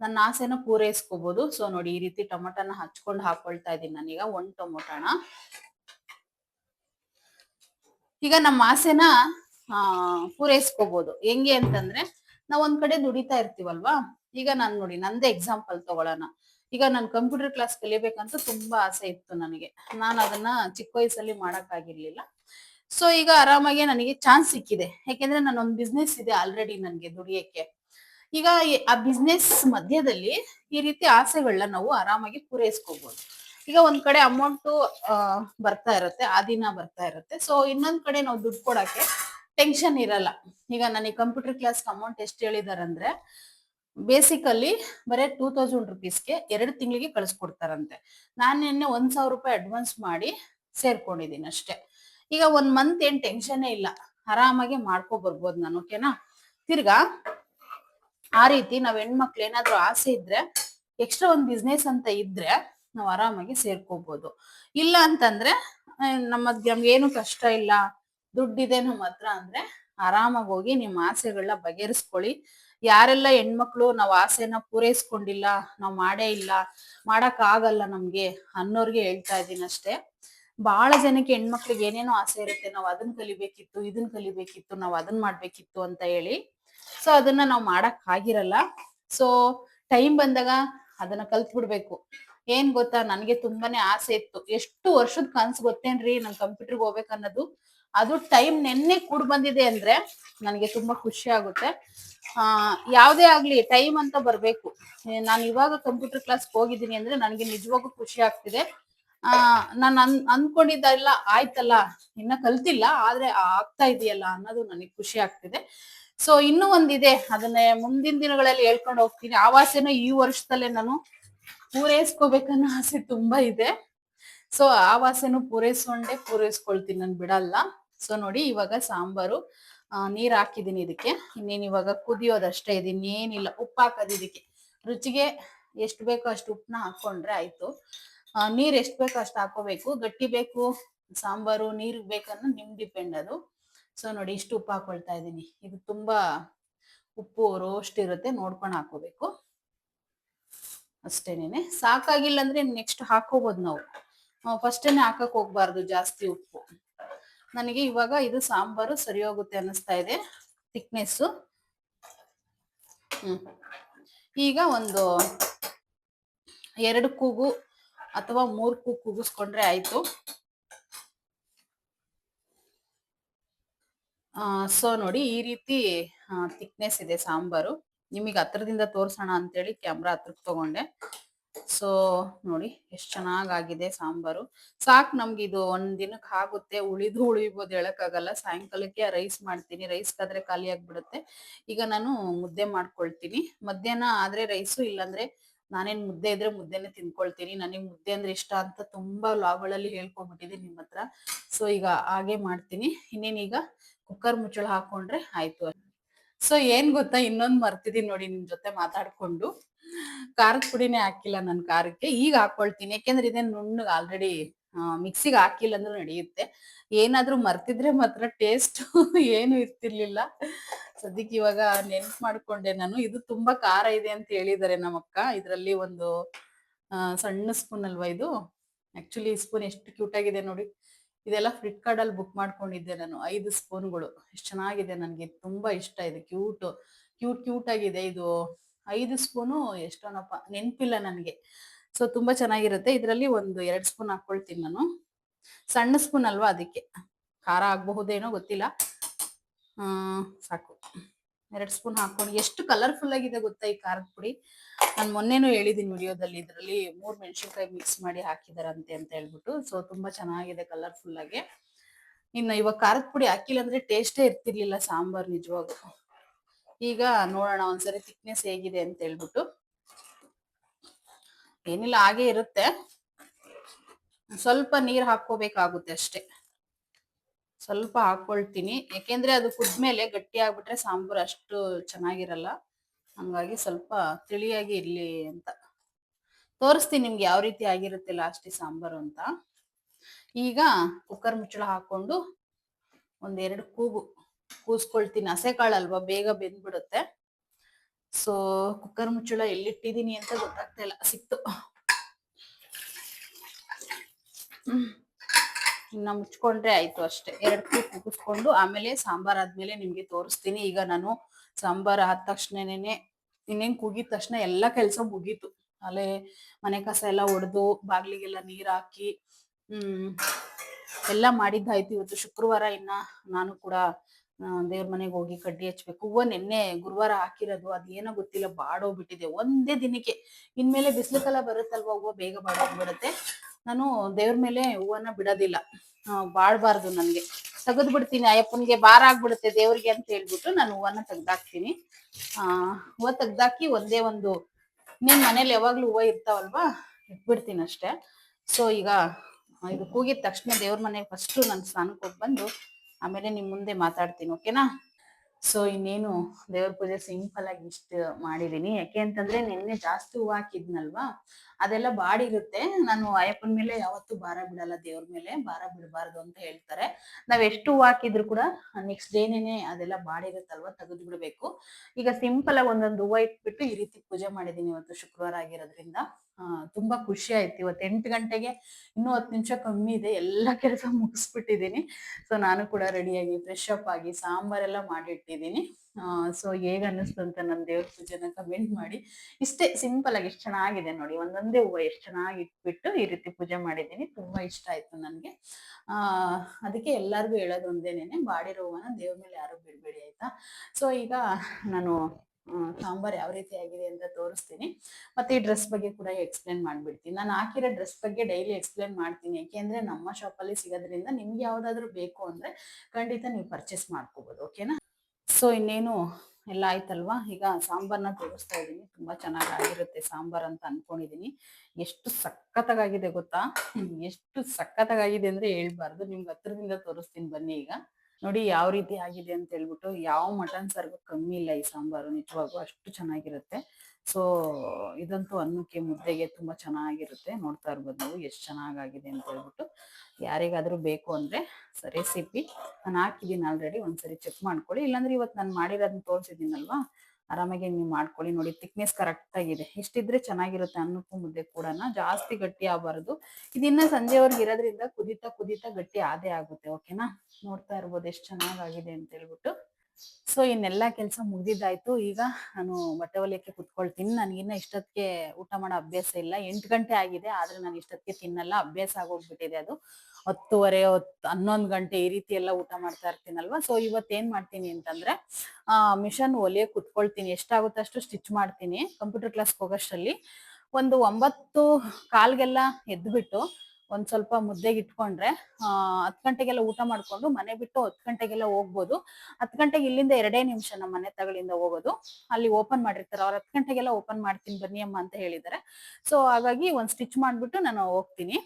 ನನ್ನ ಆಸೆನ ಪೂರೈಸ್ಕೋಬಹುದು ಸೊ ನೋಡಿ, ಈ ರೀತಿ ಟೊಮೊಟೊನ ಹಚ್ಕೊಂಡು ಹಾಕೊಳ್ತಾ ಇದ್ದೀನಿ ನಾನೀಗ, ಒಂದ್ ಟೊಮೊಟೊನ. ಈಗ ನಮ್ಮ ಆಸೆನ, ಆ ಪೂರೈಸ್ಕೋಬಹುದು ಹೆಂಗೆ ಅಂತಂದ್ರೆ ನಾವ್ ಒಂದ್ ಕಡೆ ದುಡಿತಾ ಇರ್ತೀವಲ್ವಾ? ಈಗ ನಾನ್ ನೋಡಿ, ನಂದೇ ಎಕ್ಸಾಂಪಲ್ ತಗೊಳ್ಳೋಣ. ಈಗ ನಾನು ಕಂಪ್ಯೂಟರ್ ಕ್ಲಾಸ್ ಕಲಿಬೇಕಂತ ತುಂಬಾ ಆಸೆ ಇತ್ತು ನನಗೆ. ನಾನು ಅದನ್ನ ಚಿಕ್ಕ ವಯಸ್ಸಲ್ಲಿ ಮಾಡಕ್ ಆಗಿರ್ಲಿಲ್ಲ. ಸೊ ಈಗ ಆರಾಮಾಗಿ ನನಗೆ ಚಾನ್ಸ್ ಸಿಕ್ಕಿದೆ. ಯಾಕೆಂದ್ರೆ ನಾನು ಒಂದು ಬಿಸ್ನೆಸ್ ಇದೆ ಆಲ್ರೆಡಿ ನನಗೆ ದುಡಿಯಕ್ಕೆ. ಈಗ ಆ ಬಿಸ್ನೆಸ್ ಮಧ್ಯದಲ್ಲಿ ಈ ರೀತಿ ಆಸೆಗಳನ್ನ ನಾವು ಆರಾಮಾಗಿ ಪೂರೈಸ್ಕೋಬಹುದು ಈಗ ಒಂದ್ ಕಡೆ ಅಮೌಂಟ್ ಬರ್ತಾ ಇರುತ್ತೆ, ಆ ದಿನ ಬರ್ತಾ ಇರುತ್ತೆ. ಸೊ ಇನ್ನೊಂದ್ ಕಡೆ ನಾವು ದುಡ್ಡು ಕೊಡಕ್ಕೆ ಟೆನ್ಷನ್ ಇರಲ್ಲ. ಈಗ ನನಗೆ ಕಂಪ್ಯೂಟರ್ ಕ್ಲಾಸ್ ಅಮೌಂಟ್ ಎಷ್ಟು ಹೇಳಿದಾರಂದ್ರೆ ಬೇಸಿಕಲಿ ಬರೀ ಟೂ ತೌಸಂಡ್ ರುಪೀಸ್ಗೆ ಎರಡು ತಿಂಗಳಿಗೆ ಕಳಿಸ್ಕೊಡ್ತಾರಂತೆ. ನಾನು ನಿನ್ನೆ ಒಂದ್ ಸಾವಿರ ರೂಪಾಯಿ ಅಡ್ವಾನ್ಸ್ ಮಾಡಿ ಸೇರ್ಕೊಂಡಿದ್ದೀನಿ ಅಷ್ಟೇ. ಈಗ ಒಂದ್ ಮಂತ್ ಏನ್ ಟೆನ್ಷನ್ನೇ ಇಲ್ಲ. ಆರಾಮಾಗಿ ಮಾಡ್ಕೊ ಬರ್ಬೋದು ನಾನು ಓಕೆನಾ ತಿರ್ಗಾ, ಆ ರೀತಿ ನಾವ್ ಹೆಣ್ಮಕ್ಳು ಏನಾದರೂ ಆಸೆ ಇದ್ರೆ ಎಕ್ಸ್ಟ್ರಾ ಒಂದ್ ಬಿಸ್ನೆಸ್ ಅಂತ ಇದ್ರೆ ನಾವು ಆರಾಮಾಗಿ ಸೇರ್ಕೋಬಹುದು ಇಲ್ಲ ಅಂತಂದ್ರೆ ನಮ್ಮ ನಮ್ಮದ್ ನಮ್ಗೆ ಏನು ಕಷ್ಟ ಇಲ್ಲ. ದುಡ್ಡಿದೆ ನಮ್ಮ ಹತ್ರ ಅಂದ್ರೆ ಆರಾಮಾಗಿ ಹೋಗಿ ನಿಮ್ಮ ಆಸೆಗಳನ್ನ ಬಗೆಹರಿಸ್ಕೊಳ್ಳಿ. ಯಾರೆಲ್ಲ ಹೆಣ್ಮಕ್ಳು ನಾವು ಆಸೆನ ಪೂರೈಸ್ಕೊಂಡಿಲ್ಲ, ನಾವ್ ಮಾಡೇ ಇಲ್ಲ, ಮಾಡಕ್ ಆಗಲ್ಲ ನಮ್ಗೆ ಅನ್ನೋರ್ಗೆ ಹೇಳ್ತಾ ಇದೀನಿ ಅಷ್ಟೇ. ಬಹಳ ಜನಕ್ಕೆ ಹೆಣ್ಮಕ್ಳಿಗೆ ಏನೇನೋ ಆಸೆ ಇರುತ್ತೆ, ನಾವ್ ಅದನ್ನ ಕಲಿಬೇಕಿತ್ತು ಇದನ್ನ ಕಲಿಬೇಕಿತ್ತು, ನಾವ್ ಅದನ್ನ ಮಾಡ್ಬೇಕಿತ್ತು ಅಂತ ಹೇಳಿ. ಸೊ ಅದನ್ನ ನಾವ್ ಮಾಡಕ್ ಆಗಿರಲ್ಲ. ಸೊ ಟೈಮ್ ಬಂದಾಗ ಅದನ್ನ ಕಲ್ತ್ ಬಿಡ್ಬೇಕು ಏನ್ ಗೊತ್ತಾ? ನನ್ಗೆ ತುಂಬಾನೇ ಆಸೆ ಇತ್ತು. ಎಷ್ಟು ವರ್ಷದ ಕನ್ಸು ಗೊತ್ತೇನ್ರಿ ನನ್ ಕಂಪ್ಯೂಟರ್ಗೆ ಹೋಗ್ಬೇಕು ಅನ್ನೋದು? ಅದು ಟೈಮ್ ನೆನ್ನೆ ಕೂಡ್ ಬಂದಿದೆ ಅಂದ್ರೆ ನನಗೆ ತುಂಬಾ ಖುಷಿ ಆಗುತ್ತೆ. ಆ, ಯಾವ್ದೇ ಆಗ್ಲಿ ಟೈಮ್ ಅಂತ ಬರ್ಬೇಕು. ನಾನು ಇವಾಗ ಕಂಪ್ಯೂಟರ್ ಕ್ಲಾಸ್ ಹೋಗಿದ್ದೀನಿ ಅಂದ್ರೆ ನನಗೆ ನಿಜವಾಗೂ ಖುಷಿ ಆಗ್ತಿದೆ. ಆ, ನಾನು ಅನ್, ಅನ್ಕೊಂಡಿದ್ದೆಲ್ಲ ಆಯ್ತಲ್ಲ? ಇನ್ನ ಕಲ್ತಿಲ್ಲ, ಆದ್ರೆ ಆಗ್ತಾ ಇದೆಯಲ್ಲ ಅನ್ನೋದು ನನಗೆ ಖುಷಿ ಆಗ್ತಿದೆ. ಸೊ ಇನ್ನೂ ಒಂದಿದೆ. ಅದನ್ನ ಮುಂದಿನ ದಿನಗಳಲ್ಲಿ ಹೇಳ್ಕೊಂಡು ಹೋಗ್ತೀನಿ. ಆವಾಸನ ಈ ವರ್ಷದಲ್ಲೇ ನಾನು ಪೂರೈಸ್ಕೋಬೇಕನ್ನೋ ಆಸೆ ತುಂಬಾ ಇದೆ. ಸೊ ಆ ಆಸೆನೂ ಪೂರೈಸ್ಕೊಂಡೆ, ಪೂರೈಸ್ಕೊಳ್ತೀನಿ ನಾನು ಬಿಡಲ್ಲ. ಸೊ ನೋಡಿ ಇವಾಗ ಸಾಂಬಾರು ನೀರ್ ಹಾಕಿದೀನಿ ಇದಕ್ಕೆ. ಇನ್ನೇನು ಇವಾಗ ಕುದಿಯೋದಷ್ಟೇ ಇದೆ ಇನ್ನೇನಿಲ್ಲ ಉಪ್ಪು ಹಾಕೋದು ಇದಕ್ಕೆ. ರುಚಿಗೆ ಎಷ್ಟು ಬೇಕೋ ಅಷ್ಟು ಉಪ್ಪನ್ನ ಹಾಕೊಂಡ್ರೆ ಆಯ್ತು. ನೀರ್ ಎಷ್ಟು ಬೇಕೋ ಅಷ್ಟು ಹಾಕೋಬೇಕು. ಗಟ್ಟಿ ಬೇಕು, ಸಾಂಬಾರು, ನೀರ್ ಬೇಕನ್ನೋ ನಿಮ್ ಡಿಪೆಂಡ್ ಅದು. ಸೊ ನೋಡಿ ಇಷ್ಟು ಉಪ್ಪು ಹಾಕೊಳ್ತಾ ಇದ್ದೀನಿ ಇದು ತುಂಬಾ ಉಪ್ಪು ರೋಸ್ಟ್ ಇರುತ್ತೆ, ನೋಡ್ಕೊಂಡು ಹಾಕೋಬೇಕು. ಅಷ್ಟೇನೇನೆ. ಸಾಕಾಗಿಲ್ಲ ಅಂದ್ರೆ ನೆಕ್ಸ್ಟ್ ಹಾಕೋಬಹುದು ನಾವು. ಫಸ್ಟೇನೆ ಹಾಕಕ್ ಹೋಗ್ಬಾರ್ದು ಜಾಸ್ತಿ ಉಪ್ಪು. ನನಗೆ ಇವಾಗ ಇದು ಸಾಂಬಾರು ಸರಿ ಹೋಗುತ್ತೆ ಅನ್ನಿಸ್ತಾ ಇದೆ ಥಿಕ್ನೆಸ್ಸು ಹ್ಮ್. ಈಗ ಒಂದು ಎರಡು ಕೂಗು ಅಥವಾ ಮೂರು ಕೂಗು ಕೂಗಿಸ್ಕೊಂಡ್ರೆ ಆಯ್ತು. ಸೊ ನೋಡಿ ಈ ರೀತಿ ಥಿಕ್ನೆಸ್ ಇದೆ ಸಾಂಬಾರು. ನಿಮಗೆ ಹತ್ರದಿಂದ ತೋರ್ಸೋಣ ಅಂತೇಳಿ ಕ್ಯಾಮ್ರಾ ಹತ್ರಕ್ಕೆ ತಗೊಂಡೆ. ಸೊ ನೋಡಿ ಎಷ್ಟು ಚೆನ್ನಾಗಾಗಿದೆ ಸಾಂಬಾರು. ಸಾಕು ನಮ್ಗೆ ಇದು ಒಂದ್ ದಿನಕ್ಕೆ ಆಗುತ್ತೆ. ಉಳಿದು ಉಳಿಬೋದು ಹೇಳಕ್ಕಾಗಲ್ಲ. ಸಾಯಂಕಾಲಕ್ಕೆ ರೈಸ್ ಮಾಡ್ತೀನಿ. ರೈಸ್ ಕಾದ್ರೆ ಖಾಲಿ ಆಗ್ಬಿಡುತ್ತೆ. ಈಗ ನಾನು ಮುದ್ದೆ ಮಾಡ್ಕೊಳ್ತೀನಿ. ಮಧ್ಯಾಹ್ನ ಆದ್ರೆ ರೈಸು ಇಲ್ಲಾಂದ್ರೆ ನಾನೇನ್ ಮುದ್ದೆ ಇದ್ರೆ ಮುದ್ದೆನೆ ತಿನ್ಕೊಳ್ತೀನಿ. ನನಗೆ ಮುದ್ದೆ ಅಂದ್ರೆ ಇಷ್ಟ ಅಂತ ತುಂಬಾ ಲಾಗ್ಗಳಲ್ಲಿ ಹೇಳ್ಕೊಂಡ್ಬಿಟ್ಟಿದೆ ನಿಮ್ಮ ಹತ್ರ ಸೊ ಈಗ ಹಾಗೆ ಮಾಡ್ತೀನಿ. ಇನ್ನೇನೀಗ ಕುಕ್ಕರ್ ಮುಚ್ಚಳ ಹಾಕೊಂಡ್ರೆ ಆಯ್ತು. ಸೊ ಏನ್ ಗೊತ್ತಾ? ಇನ್ನೊಂದ್ ಮರ್ತಿದೀನಿ ನೋಡಿ ನಿಮ್ ಜೊತೆ ಮಾತಾಡ್ಕೊಂಡು. ಖಾರದ ಪುಡಿನೇ ಹಾಕಿಲ್ಲ ನನ್ ಖಾರಕ್ಕೆ. ಈಗ ಹಾಕೊಳ್ತೀನಿ. ಯಾಕೆಂದ್ರೆ ಇದೇ ನುಣ್ಣಗ್ ಆಲ್ರೆಡಿ ಮಿಕ್ಸಿಗೆ ಹಾಕಿಲ್ಲ ಅಂದ್ರೂ ನಡೆಯುತ್ತೆ. ಏನಾದ್ರೂ ಮರ್ತಿದ್ರೆ ಮಾತ್ರ ಟೇಸ್ಟ್ ಏನು ಇರ್ತಿರ್ಲಿಲ್ಲ. ಸದ್ಯಕ್ಕೆ ಇವಾಗ ನೆನ್ಪ್ ಮಾಡ್ಕೊಂಡೆ ನಾನು. ಇದು ತುಂಬಾ ಖಾರ ಇದೆ ಅಂತ ಹೇಳಿದ್ದಾರೆ ನಮ್ಮಕ್ಕ. ಇದ್ರಲ್ಲಿ ಒಂದು ಸಣ್ಣ ಸ್ಪೂನ್ ಅಲ್ವಾ ಇದು? ಆಕ್ಚುಲಿ ಸ್ಪೂನ್ ಎಷ್ಟು ಕ್ಯೂಟ್ ಆಗಿದೆ ನೋಡಿ. ಇದೆಲ್ಲ ಫ್ಲಿಪ್ಕಾರ್ಟ್ ಅಲ್ಲಿ ಬುಕ್ ಮಾಡ್ಕೊಂಡಿದ್ದೆ ನಾನು. ಐದು ಸ್ಪೂನ್ಗಳು. ಎಷ್ಟು ಚೆನ್ನಾಗಿದೆ ನನಗೆ. ತುಂಬಾ ಇಷ್ಟ ಇದೆ. ಕ್ಯೂಟ್ ಕ್ಯೂಟ್ ಕ್ಯೂಟ್ ಆಗಿದೆ ಇದು. ಐದು ಸ್ಪೂನು ಎಷ್ಟೋನಪ್ಪ? ನೆನಪಿಲ್ಲ ನನಗೆ. ಸೊ ತುಂಬಾ ಚೆನ್ನಾಗಿರುತ್ತೆ. ಇದರಲ್ಲಿ ಒಂದು ಎರಡು ಸ್ಪೂನ್ ಹಾಕೊಳ್ತೀನಿ ನಾನು. ಸಣ್ಣ ಸ್ಪೂನ್ ಅಲ್ವಾ ಅದಕ್ಕೆ? ಖಾರ ಆಗಬಹುದೇನೋ ಗೊತ್ತಿಲ್ಲ. ಸಾಕು. ಎರಡು ಸ್ಪೂನ್ ಹಾಕೊಂಡು ಎಷ್ಟು ಕಲರ್ಫುಲ್ ಆಗಿದೆ ಗೊತ್ತಾ ಈ ಖಾರದ ಪುಡಿ? ನಾನು ಮೊನ್ನೆನೂ ಹೇಳಿದ್ದೀನಿ ವಿಡಿಯೋದಲ್ಲಿ, ಇದರಲ್ಲಿ ಮೂರು ಮೆಣಸಿನ್ಕಾಯಿ ಮಿಕ್ಸ್ ಮಾಡಿ ಹಾಕಿದಾರಂತೆ ಅಂತ ಹೇಳ್ಬಿಟ್ಟು. ಸೊ ತುಂಬಾ ಚೆನ್ನಾಗಿದೆ ಕಲರ್ಫುಲ್ ಆಗಿ. ಇನ್ನು ಇವಾಗ ಖಾರದ ಪುಡಿ ಹಾಕಿಲ್ಲ ಅಂದ್ರೆ ಟೇಸ್ಟೇ ಇರ್ತಿರ್ಲಿಲ್ಲ ಸಾಂಬಾರ್ ನಿಜವಾಗೂ ಈಗ ನೋಡೋಣ, ಒಂದ್ಸರಿ ಥಿಕ್ನೆಸ್ ಹೇಗಿದೆ ಅಂತ ಹೇಳ್ಬಿಟ್ಟು. ಏನಿಲ್ಲ, ಹಾಗೆ ಇರುತ್ತೆ. ಸ್ವಲ್ಪ ನೀರ್ ಹಾಕೋಬೇಕಾಗುತ್ತೆ ಅಷ್ಟೇ. ಸ್ವಲ್ಪ ಹಾಕೊಳ್ತೀನಿ. ಯಾಕೆಂದ್ರೆ ಅದು ಕುದ್ಮೇಲೆ ಗಟ್ಟಿ ಆಗ್ಬಿಟ್ರೆ ಸಾಂಬಾರ್ ಅಷ್ಟು ಚೆನ್ನಾಗಿರಲ್ಲ. ಹಂಗಾಗಿ ಸ್ವಲ್ಪ ತಿಳಿಯಾಗಿ ಇರ್ಲಿ ಅಂತ. ತೋರಿಸ್ತೀನಿ ನಿಮ್ಗೆ ಯಾವ ರೀತಿ ಆಗಿರುತ್ತೆ ಲಾಸ್ಟ್ ಸಾಂಬಾರು ಅಂತ. ಈಗ ಕುಕ್ಕರ್ ಮುಚ್ಚಳ ಹಾಕೊಂಡು ಒಂದೆರಡು ಕೂಗು. ಕೂಸ್ಕೊಳ್ತೀನಿ. ಹಸೆ ಕಾಳಲ್ವಾ? ಬೇಗ ಬೆಂದ್ಬಿಡುತ್ತೆ. ಸೊ ಕುಕ್ಕರ್ ಮುಚ್ಚಳ ಎಲ್ಲಿಟ್ಟಿದ್ದೀನಿ ಅಂತ ಗೊತ್ತಾಗ್ತಾ ಇಲ್ಲ. ಸಿಕ್ತು. ಇನ್ನ ಮುಚ್ಕೊಂಡ್ರೆ ಆಯ್ತು ಅಷ್ಟೇ. ಎರಡು ಕೂಗಿಸ್ಕೊಂಡು ಆಮೇಲೆ ಸಾಂಬಾರ್ ಆದ್ಮೇಲೆ ನಿಮ್ಗೆ ತೋರಿಸ್ತೀನಿ. ಈಗ ನಾನು ಸಾಂಬಾರ್ ಆದ ತಕ್ಷಣನೇ ಇನ್ನೇನ್ ಕೂಗಿದ ತಕ್ಷಣ ಎಲ್ಲಾ ಕೆಲ್ಸ ಮುಗೀತು. ಅಲ್ಲೇ ಮನೆ ಕಸ ಎಲ್ಲ ಹೊಡೆದು ಬಾಗ್ಲಿಗೆಲ್ಲ ನೀರ್ ಹಾಕಿ, ಹ್ಮ್, ಎಲ್ಲ ಮಾಡಿದ್ದಾಯ್ತು. ಇವತ್ತು ಶುಕ್ರವಾರ ಇನ್ನ ನಾನು ಕೂಡ ದೇವ್ರ ಮನೆಗೆ ಹೋಗಿ ಕಡ್ಡಿ ಹಚ್ಬೇಕು. ಹೂವ ನಿನ್ನೆ ಗುರುವಾರ ಹಾಕಿರೋದು. ಅದೇನೋ ಗೊತ್ತಿಲ್ಲ. ಬಾಡೋಗ್ಬಿಟ್ಟಿದೆ. ಒಂದೇ ದಿನಕ್ಕೆ. ಇನ್ಮೇಲೆ ಬಿಸಿಲು ಕಾಲ ಬರುತ್ತಲ್ವಾ ಹೂವ ಬೇಗ ಬಾಡೋಗ್ಬಿಡುತ್ತೆ. ನಾನು ದೇವ್ರ ಮೇಲೆ ಹೂವನ್ನ ಬಿಡೋದಿಲ್ಲ. ಬಾಳ್ಬಾರ್ದು ನನ್ಗೆ. ತೆಗೆದು ಬಿಡ್ತೀನಿ, ಅಯ್ಯಪ್ಪನ್ಗೆ ಭಾರ ಆಗ್ಬಿಡುತ್ತೆ ದೇವ್ರಿಗೆ ಅಂತ ಹೇಳ್ಬಿಟ್ಟು ನಾನು ಹೂವನ್ನ ತೆಗ್ದಾಕ್ತೀನಿ. ಆ, ಹೂವ ತೆಗ್ದಾಕಿ ಒಂದೇ ಒಂದು, ನಿಮ್ ಮನೇಲಿ ಯಾವಾಗ್ಲೂ ಹೂವ ಇರ್ತಾವಲ್ವಾ, ಇಟ್ಬಿಡ್ತೀನಿ ಅಷ್ಟೇ. ಸೊ ಈಗ ಇದು ಕೂಗಿದ ತಕ್ಷಣ ದೇವ್ರ ಮನೆಗೆ ಫಸ್ಟ್ ನಾನು ಸ್ನಾನಕ್ಕೆ ಹೋಗಿ ಬಂದು ಆಮೇಲೆ ನಿಮ್ ಮುಂದೆ ಮಾತಾಡ್ತೀನಿ, ಓಕೆನಾ? ಸೊ ಇನ್ನೇನು ದೇವ್ರ ಪೂಜೆ ಸಿಂಪಲ್ ಆಗಿ ಇಷ್ಟ ಮಾಡಿದೀನಿ. ಯಾಕೆ ಅಂತಂದ್ರೆ ನಿನ್ನೆ ಜಾಸ್ತಿ ಹೂವು ಹಾಕಿದ್ನಲ್ವಾ ಅದೆಲ್ಲ ಬಾಡಿರುತ್ತೆ. ನಾನು ಅಯ್ಯಪ್ಪನ ಮೇಲೆ ಯಾವತ್ತೂ ಭಾರ ಬಿಡಲ್ಲ, ದೇವ್ರ ಮೇಲೆ ಭಾರ ಬಿಡಬಾರ್ದು ಅಂತ ಹೇಳ್ತಾರೆ. ನಾವ್ ಎಷ್ಟು ಹಾಕಿದ್ರು ಕೂಡ ನೆಕ್ಸ್ಟ್ ಡೇನೇನೆ ಅದೆಲ್ಲ ಬಾಡಿರುತ್ತಲ್ವಾ ತೆಗೆದು ಬಿಡ್ಬೇಕು. ಈಗ ಸಿಂಪಲ್ ಆಗಿ ಒಂದೊಂದು ಹೂವ ಇಟ್ಬಿಟ್ಟು ಈ ರೀತಿ ಪೂಜೆ ಮಾಡಿದೀನಿ ಇವತ್ತು ಶುಕ್ರವಾರ ಆಗಿರೋದ್ರಿಂದ. ತುಂಬಾ ಖುಷಿ ಆಯ್ತು. ಇವತ್ತು ಎಂಟು ಗಂಟೆಗೆ ಇನ್ನೂ ಹತ್ತು ನಿಮಿಷ ಕಮ್ಮಿ ಇದೆ. ಎಲ್ಲ ಕೆಲಸ ಮುಗಿಸ್ಬಿಟ್ಟಿದ್ದೀನಿ. ಸೊ ನಾನು ಕೂಡ ರೆಡಿಯಾಗಿ ಫ್ರೆಶ್ ಅಪ್ ಆಗಿ ಸಾಂಬಾರೆಲ್ಲ ಮಾಡಿಟ್ಟಿದ್ದೀನಿ. ಸೊ ಹೇಗ ಅನ್ನಿಸ್ತು ಅಂತ ನನ್ನ ದೇವ್ರ ಪೂಜೆನ ಕಮೆಂಟ್ ಮಾಡಿ. ಇಷ್ಟೇ ಸಿಂಪಲ್ ಆಗಿ ಎಷ್ಟು ಚೆನ್ನಾಗಿದೆ ನೋಡಿ, ಒಂದೊಂದೇ ಹೂವು ಎಷ್ಟು ಚೆನ್ನಾಗಿ ಇಟ್ಬಿಟ್ಟು ಈ ರೀತಿ ಪೂಜೆ ಮಾಡಿದ್ದೀನಿ, ತುಂಬಾ ಇಷ್ಟ ಆಯ್ತು ನನಗೆ. ಆ, ಅದಕ್ಕೆ ಎಲ್ಲರಿಗೂ ಹೇಳೋದು ಒಂದೇನೇನೆ, ಬಾಡಿರೋ ಹೂವನ ದೇವ್ರ ಮೇಲೆ ಯಾರು ಬಿಡಬೇಡಿ ಆಯ್ತಾ? ಸೊ ಈಗ ನಾನು ಸಾಂಬಾರ್ ಯಾವ ರೀತಿ ಆಗಿದೆ ಅಂತ ತೋರಿಸ್ತೀನಿ. ಮತ್ತೆ ಈ ಡ್ರೆಸ್ ಬಗ್ಗೆ ಕೂಡ ಎಕ್ಸ್ಪ್ಲೇನ್ ಮಾಡ್ಬಿಡ್ತೀನಿ. ನಾನು ಹಾಕಿರೋ ಡ್ರೆಸ್ ಬಗ್ಗೆ ಡೈಲಿ ಎಕ್ಸ್ಪ್ಲೇನ್ ಮಾಡ್ತೀನಿ. ಯಾಕೆಂದ್ರೆ ನಮ್ಮ ಶಾಪಲ್ಲಿ ಸಿಗೋದ್ರಿಂದ ನಿಮ್ಗೆ ಯಾವ್ದಾದ್ರು ಬೇಕು ಅಂದ್ರೆ ಖಂಡಿತ ನೀವು ಪರ್ಚೇಸ್ ಮಾಡ್ಕೋಬಹುದು ಓಕೆನಾ ಸೊ ಇನ್ನೇನು ಎಲ್ಲ ಆಯ್ತಲ್ವಾ? ಈಗ ಸಾಂಬಾರ್ನ ತೋರಿಸ್ತಾ ಇದ್ದೀನಿ ತುಂಬಾ ಚೆನ್ನಾಗಿ ಆಗಿರುತ್ತೆ ಸಾಂಬಾರ್ ಅಂತ ಅನ್ಕೊಂಡಿದೀನಿ. ಎಷ್ಟು ಸಖತ್ತಾಗಿದೆ ಗೊತ್ತಾ? ಎಷ್ಟು ಸಖತ್ತಾಗಿದೆ ಅಂದ್ರೆ ಹೇಳ್ಬಾರ್ದು. ನಿಮ್ಗೆ ಹತ್ರದಿಂದ ತೋರಿಸ್ತೀನಿ ಬನ್ನಿ ಈಗ. ನೋಡಿ ಯಾವ ರೀತಿ ಆಗಿದೆ ಅಂತ ಹೇಳ್ಬಿಟ್ಟು, ಯಾವ ಮಟನ್ ಸಾರ್ಗೂ ಕಮ್ಮಿ ಇಲ್ಲ ಈ ಸಾಂಬಾರು ನಿಜವಾಗೂ ಅಷ್ಟು ಚೆನ್ನಾಗಿರುತ್ತೆ. ಸೊ, ಇದಂತೂ ಅನ್ನಕ್ಕೆ ಮುದ್ದೆಗೆ ತುಂಬಾ ಚೆನ್ನಾಗಿರುತ್ತೆ. ನೋಡ್ತಾ ಇರ್ಬೋದು ನಾವು ಎಷ್ಟು ಚೆನ್ನಾಗಾಗಿದೆ ಅಂತ ಹೇಳ್ಬಿಟ್ಟು. ಯಾರಿಗಾದ್ರೂ ಬೇಕು ಅಂದ್ರೆ ರೆಸಿಪಿ ನಾನು ಹಾಕಿದ್ದೀನಿ ಆಲ್ರೆಡಿ ಒಂದ್ಸರಿ ಚೆಕ್ ಮಾಡ್ಕೊಳ್ಳಿ. ಇಲ್ಲಾಂದ್ರೆ ಇವತ್ತು ನಾನು ಮಾಡಿರೋದನ್ನ ತೋರಿಸಿದ್ದೀನಲ್ವಾ? ಆರಾಮಾಗಿ ನೀವು ಮಾಡ್ಕೊಳ್ಳಿ ನೋಡಿ ತಿಕ್ನೆಸ್ ಕರೆಕ್ಟ್ ಆಗಿದೆ. ಇಷ್ಟಿದ್ರೆ ಚೆನ್ನಾಗಿರುತ್ತೆ ಅನ್ನಕ್ಕೂ ಮುದ್ದೆ ಕೂಡ ಜಾಸ್ತಿ ಗಟ್ಟಿ ಆಗಬಾರ್ದು. ಇದಿನ್ನ ಸಂಜೆವರೆಗೆ ಇರೋದ್ರಿಂದ ಕುದಿತಾ ಕುದಿತಾ ಗಟ್ಟಿ ಆದೇ ಆಗುತ್ತೆ ಓಕೆನಾ ನೋಡ್ತಾ ಇರ್ಬೋದು ಎಷ್ಟು ಚೆನ್ನಾಗಾಗಿದೆ ಅಂತ ಹೇಳ್ಬಿಟ್ಟು. ಸೊ ಇನ್ನೆಲ್ಲ ಕೆಲಸ ಮುಗ್ದಿದ್ದಾಯ್ತು. ಈಗ ನಾನು ಬಟ್ಟೆ ಹೊಲಿಯಕ್ಕೆ ಕುತ್ಕೊಳ್ತೀನಿ. ನನಗಿನ್ನ ಇಷ್ಟೊತ್ತಿಗೆ ಊಟ ಮಾಡೋ ಅಭ್ಯಾಸ ಇಲ್ಲ. ಎಂಟು ಗಂಟೆ ಆಗಿದೆ. ಆದ್ರೆ ನಾನು ಇಷ್ಟೊತ್ತಿಗೆ ತಿನ್ನಲ್ಲ. ಅಭ್ಯಾಸ ಆಗೋಗ್ಬಿಟ್ಟಿದೆ ಅದು. ಹತ್ತುವರೆ, ಹೊತ್ತು, ಹನ್ನೊಂದು ಗಂಟೆ ಈ ರೀತಿ ಎಲ್ಲ ಊಟ ಮಾಡ್ತಾ ಇರ್ತೀನಲ್ವಾ? ಸೊ ಇವತ್ತು ಏನ್ ಮಾಡ್ತೀನಿ ಅಂತಂದ್ರೆ, ಆ, ಮಿಷನ್ ಹೊಲಿಯಕ್ಕೆ ಕುತ್ಕೊಳ್ತೀನಿ. ಎಷ್ಟಾಗುತ್ತೆ ಅಷ್ಟು ಸ್ಟಿಚ್ ಮಾಡ್ತೀನಿ. ಕಂಪ್ಯೂಟರ್ ಕ್ಲಾಸ್ ಹೋಗೋಷ್ಟರಲ್ಲಿ. ಒಂದು ಒಂಬತ್ತು ಕಾಲ್ಗೆಲ್ಲ ಎದ್ಬಿಟ್ಟು ಒಂದ್ ಸ್ವಲ್ಪ ಮುದ್ದೆಗೆ ಇಟ್ಕೊಂಡ್ರೆ ಹತ್ ಗಂಟೆಗೆಲ್ಲ ಊಟ ಮಾಡ್ಕೊಂಡು ಮನೆ ಬಿಟ್ಟು ಹತ್ ಗಂಟೆಗೆಲ್ಲ ಹೋಗ್ಬೋದು. ಹತ್ ಗಂಟೆಗೆ ಇಲ್ಲಿಂದ ಎರಡೇ ನಿಮಿಷ ನಮ್ಮ ಮನೆ ತಗಳಿಂದ ಹೋಗೋದು. ಅಲ್ಲಿ ಓಪನ್ ಮಾಡಿರ್ತಾರೆ. ಅವ್ರ ಹತ್ ಗಂಟೆಗೆಲ್ಲ ಓಪನ್ ಮಾಡ್ತೀನಿ ಬನ್ನಿ ಅಮ್ಮ ಅಂತ ಹೇಳಿದ್ದಾರೆ. ಸೊ, ಹಾಗಾಗಿ ಒಂದ್ ಸ್ಟಿಚ್ ಮಾಡ್ಬಿಟ್ಟು ನಾನು ಹೋಗ್ತೀನಿ.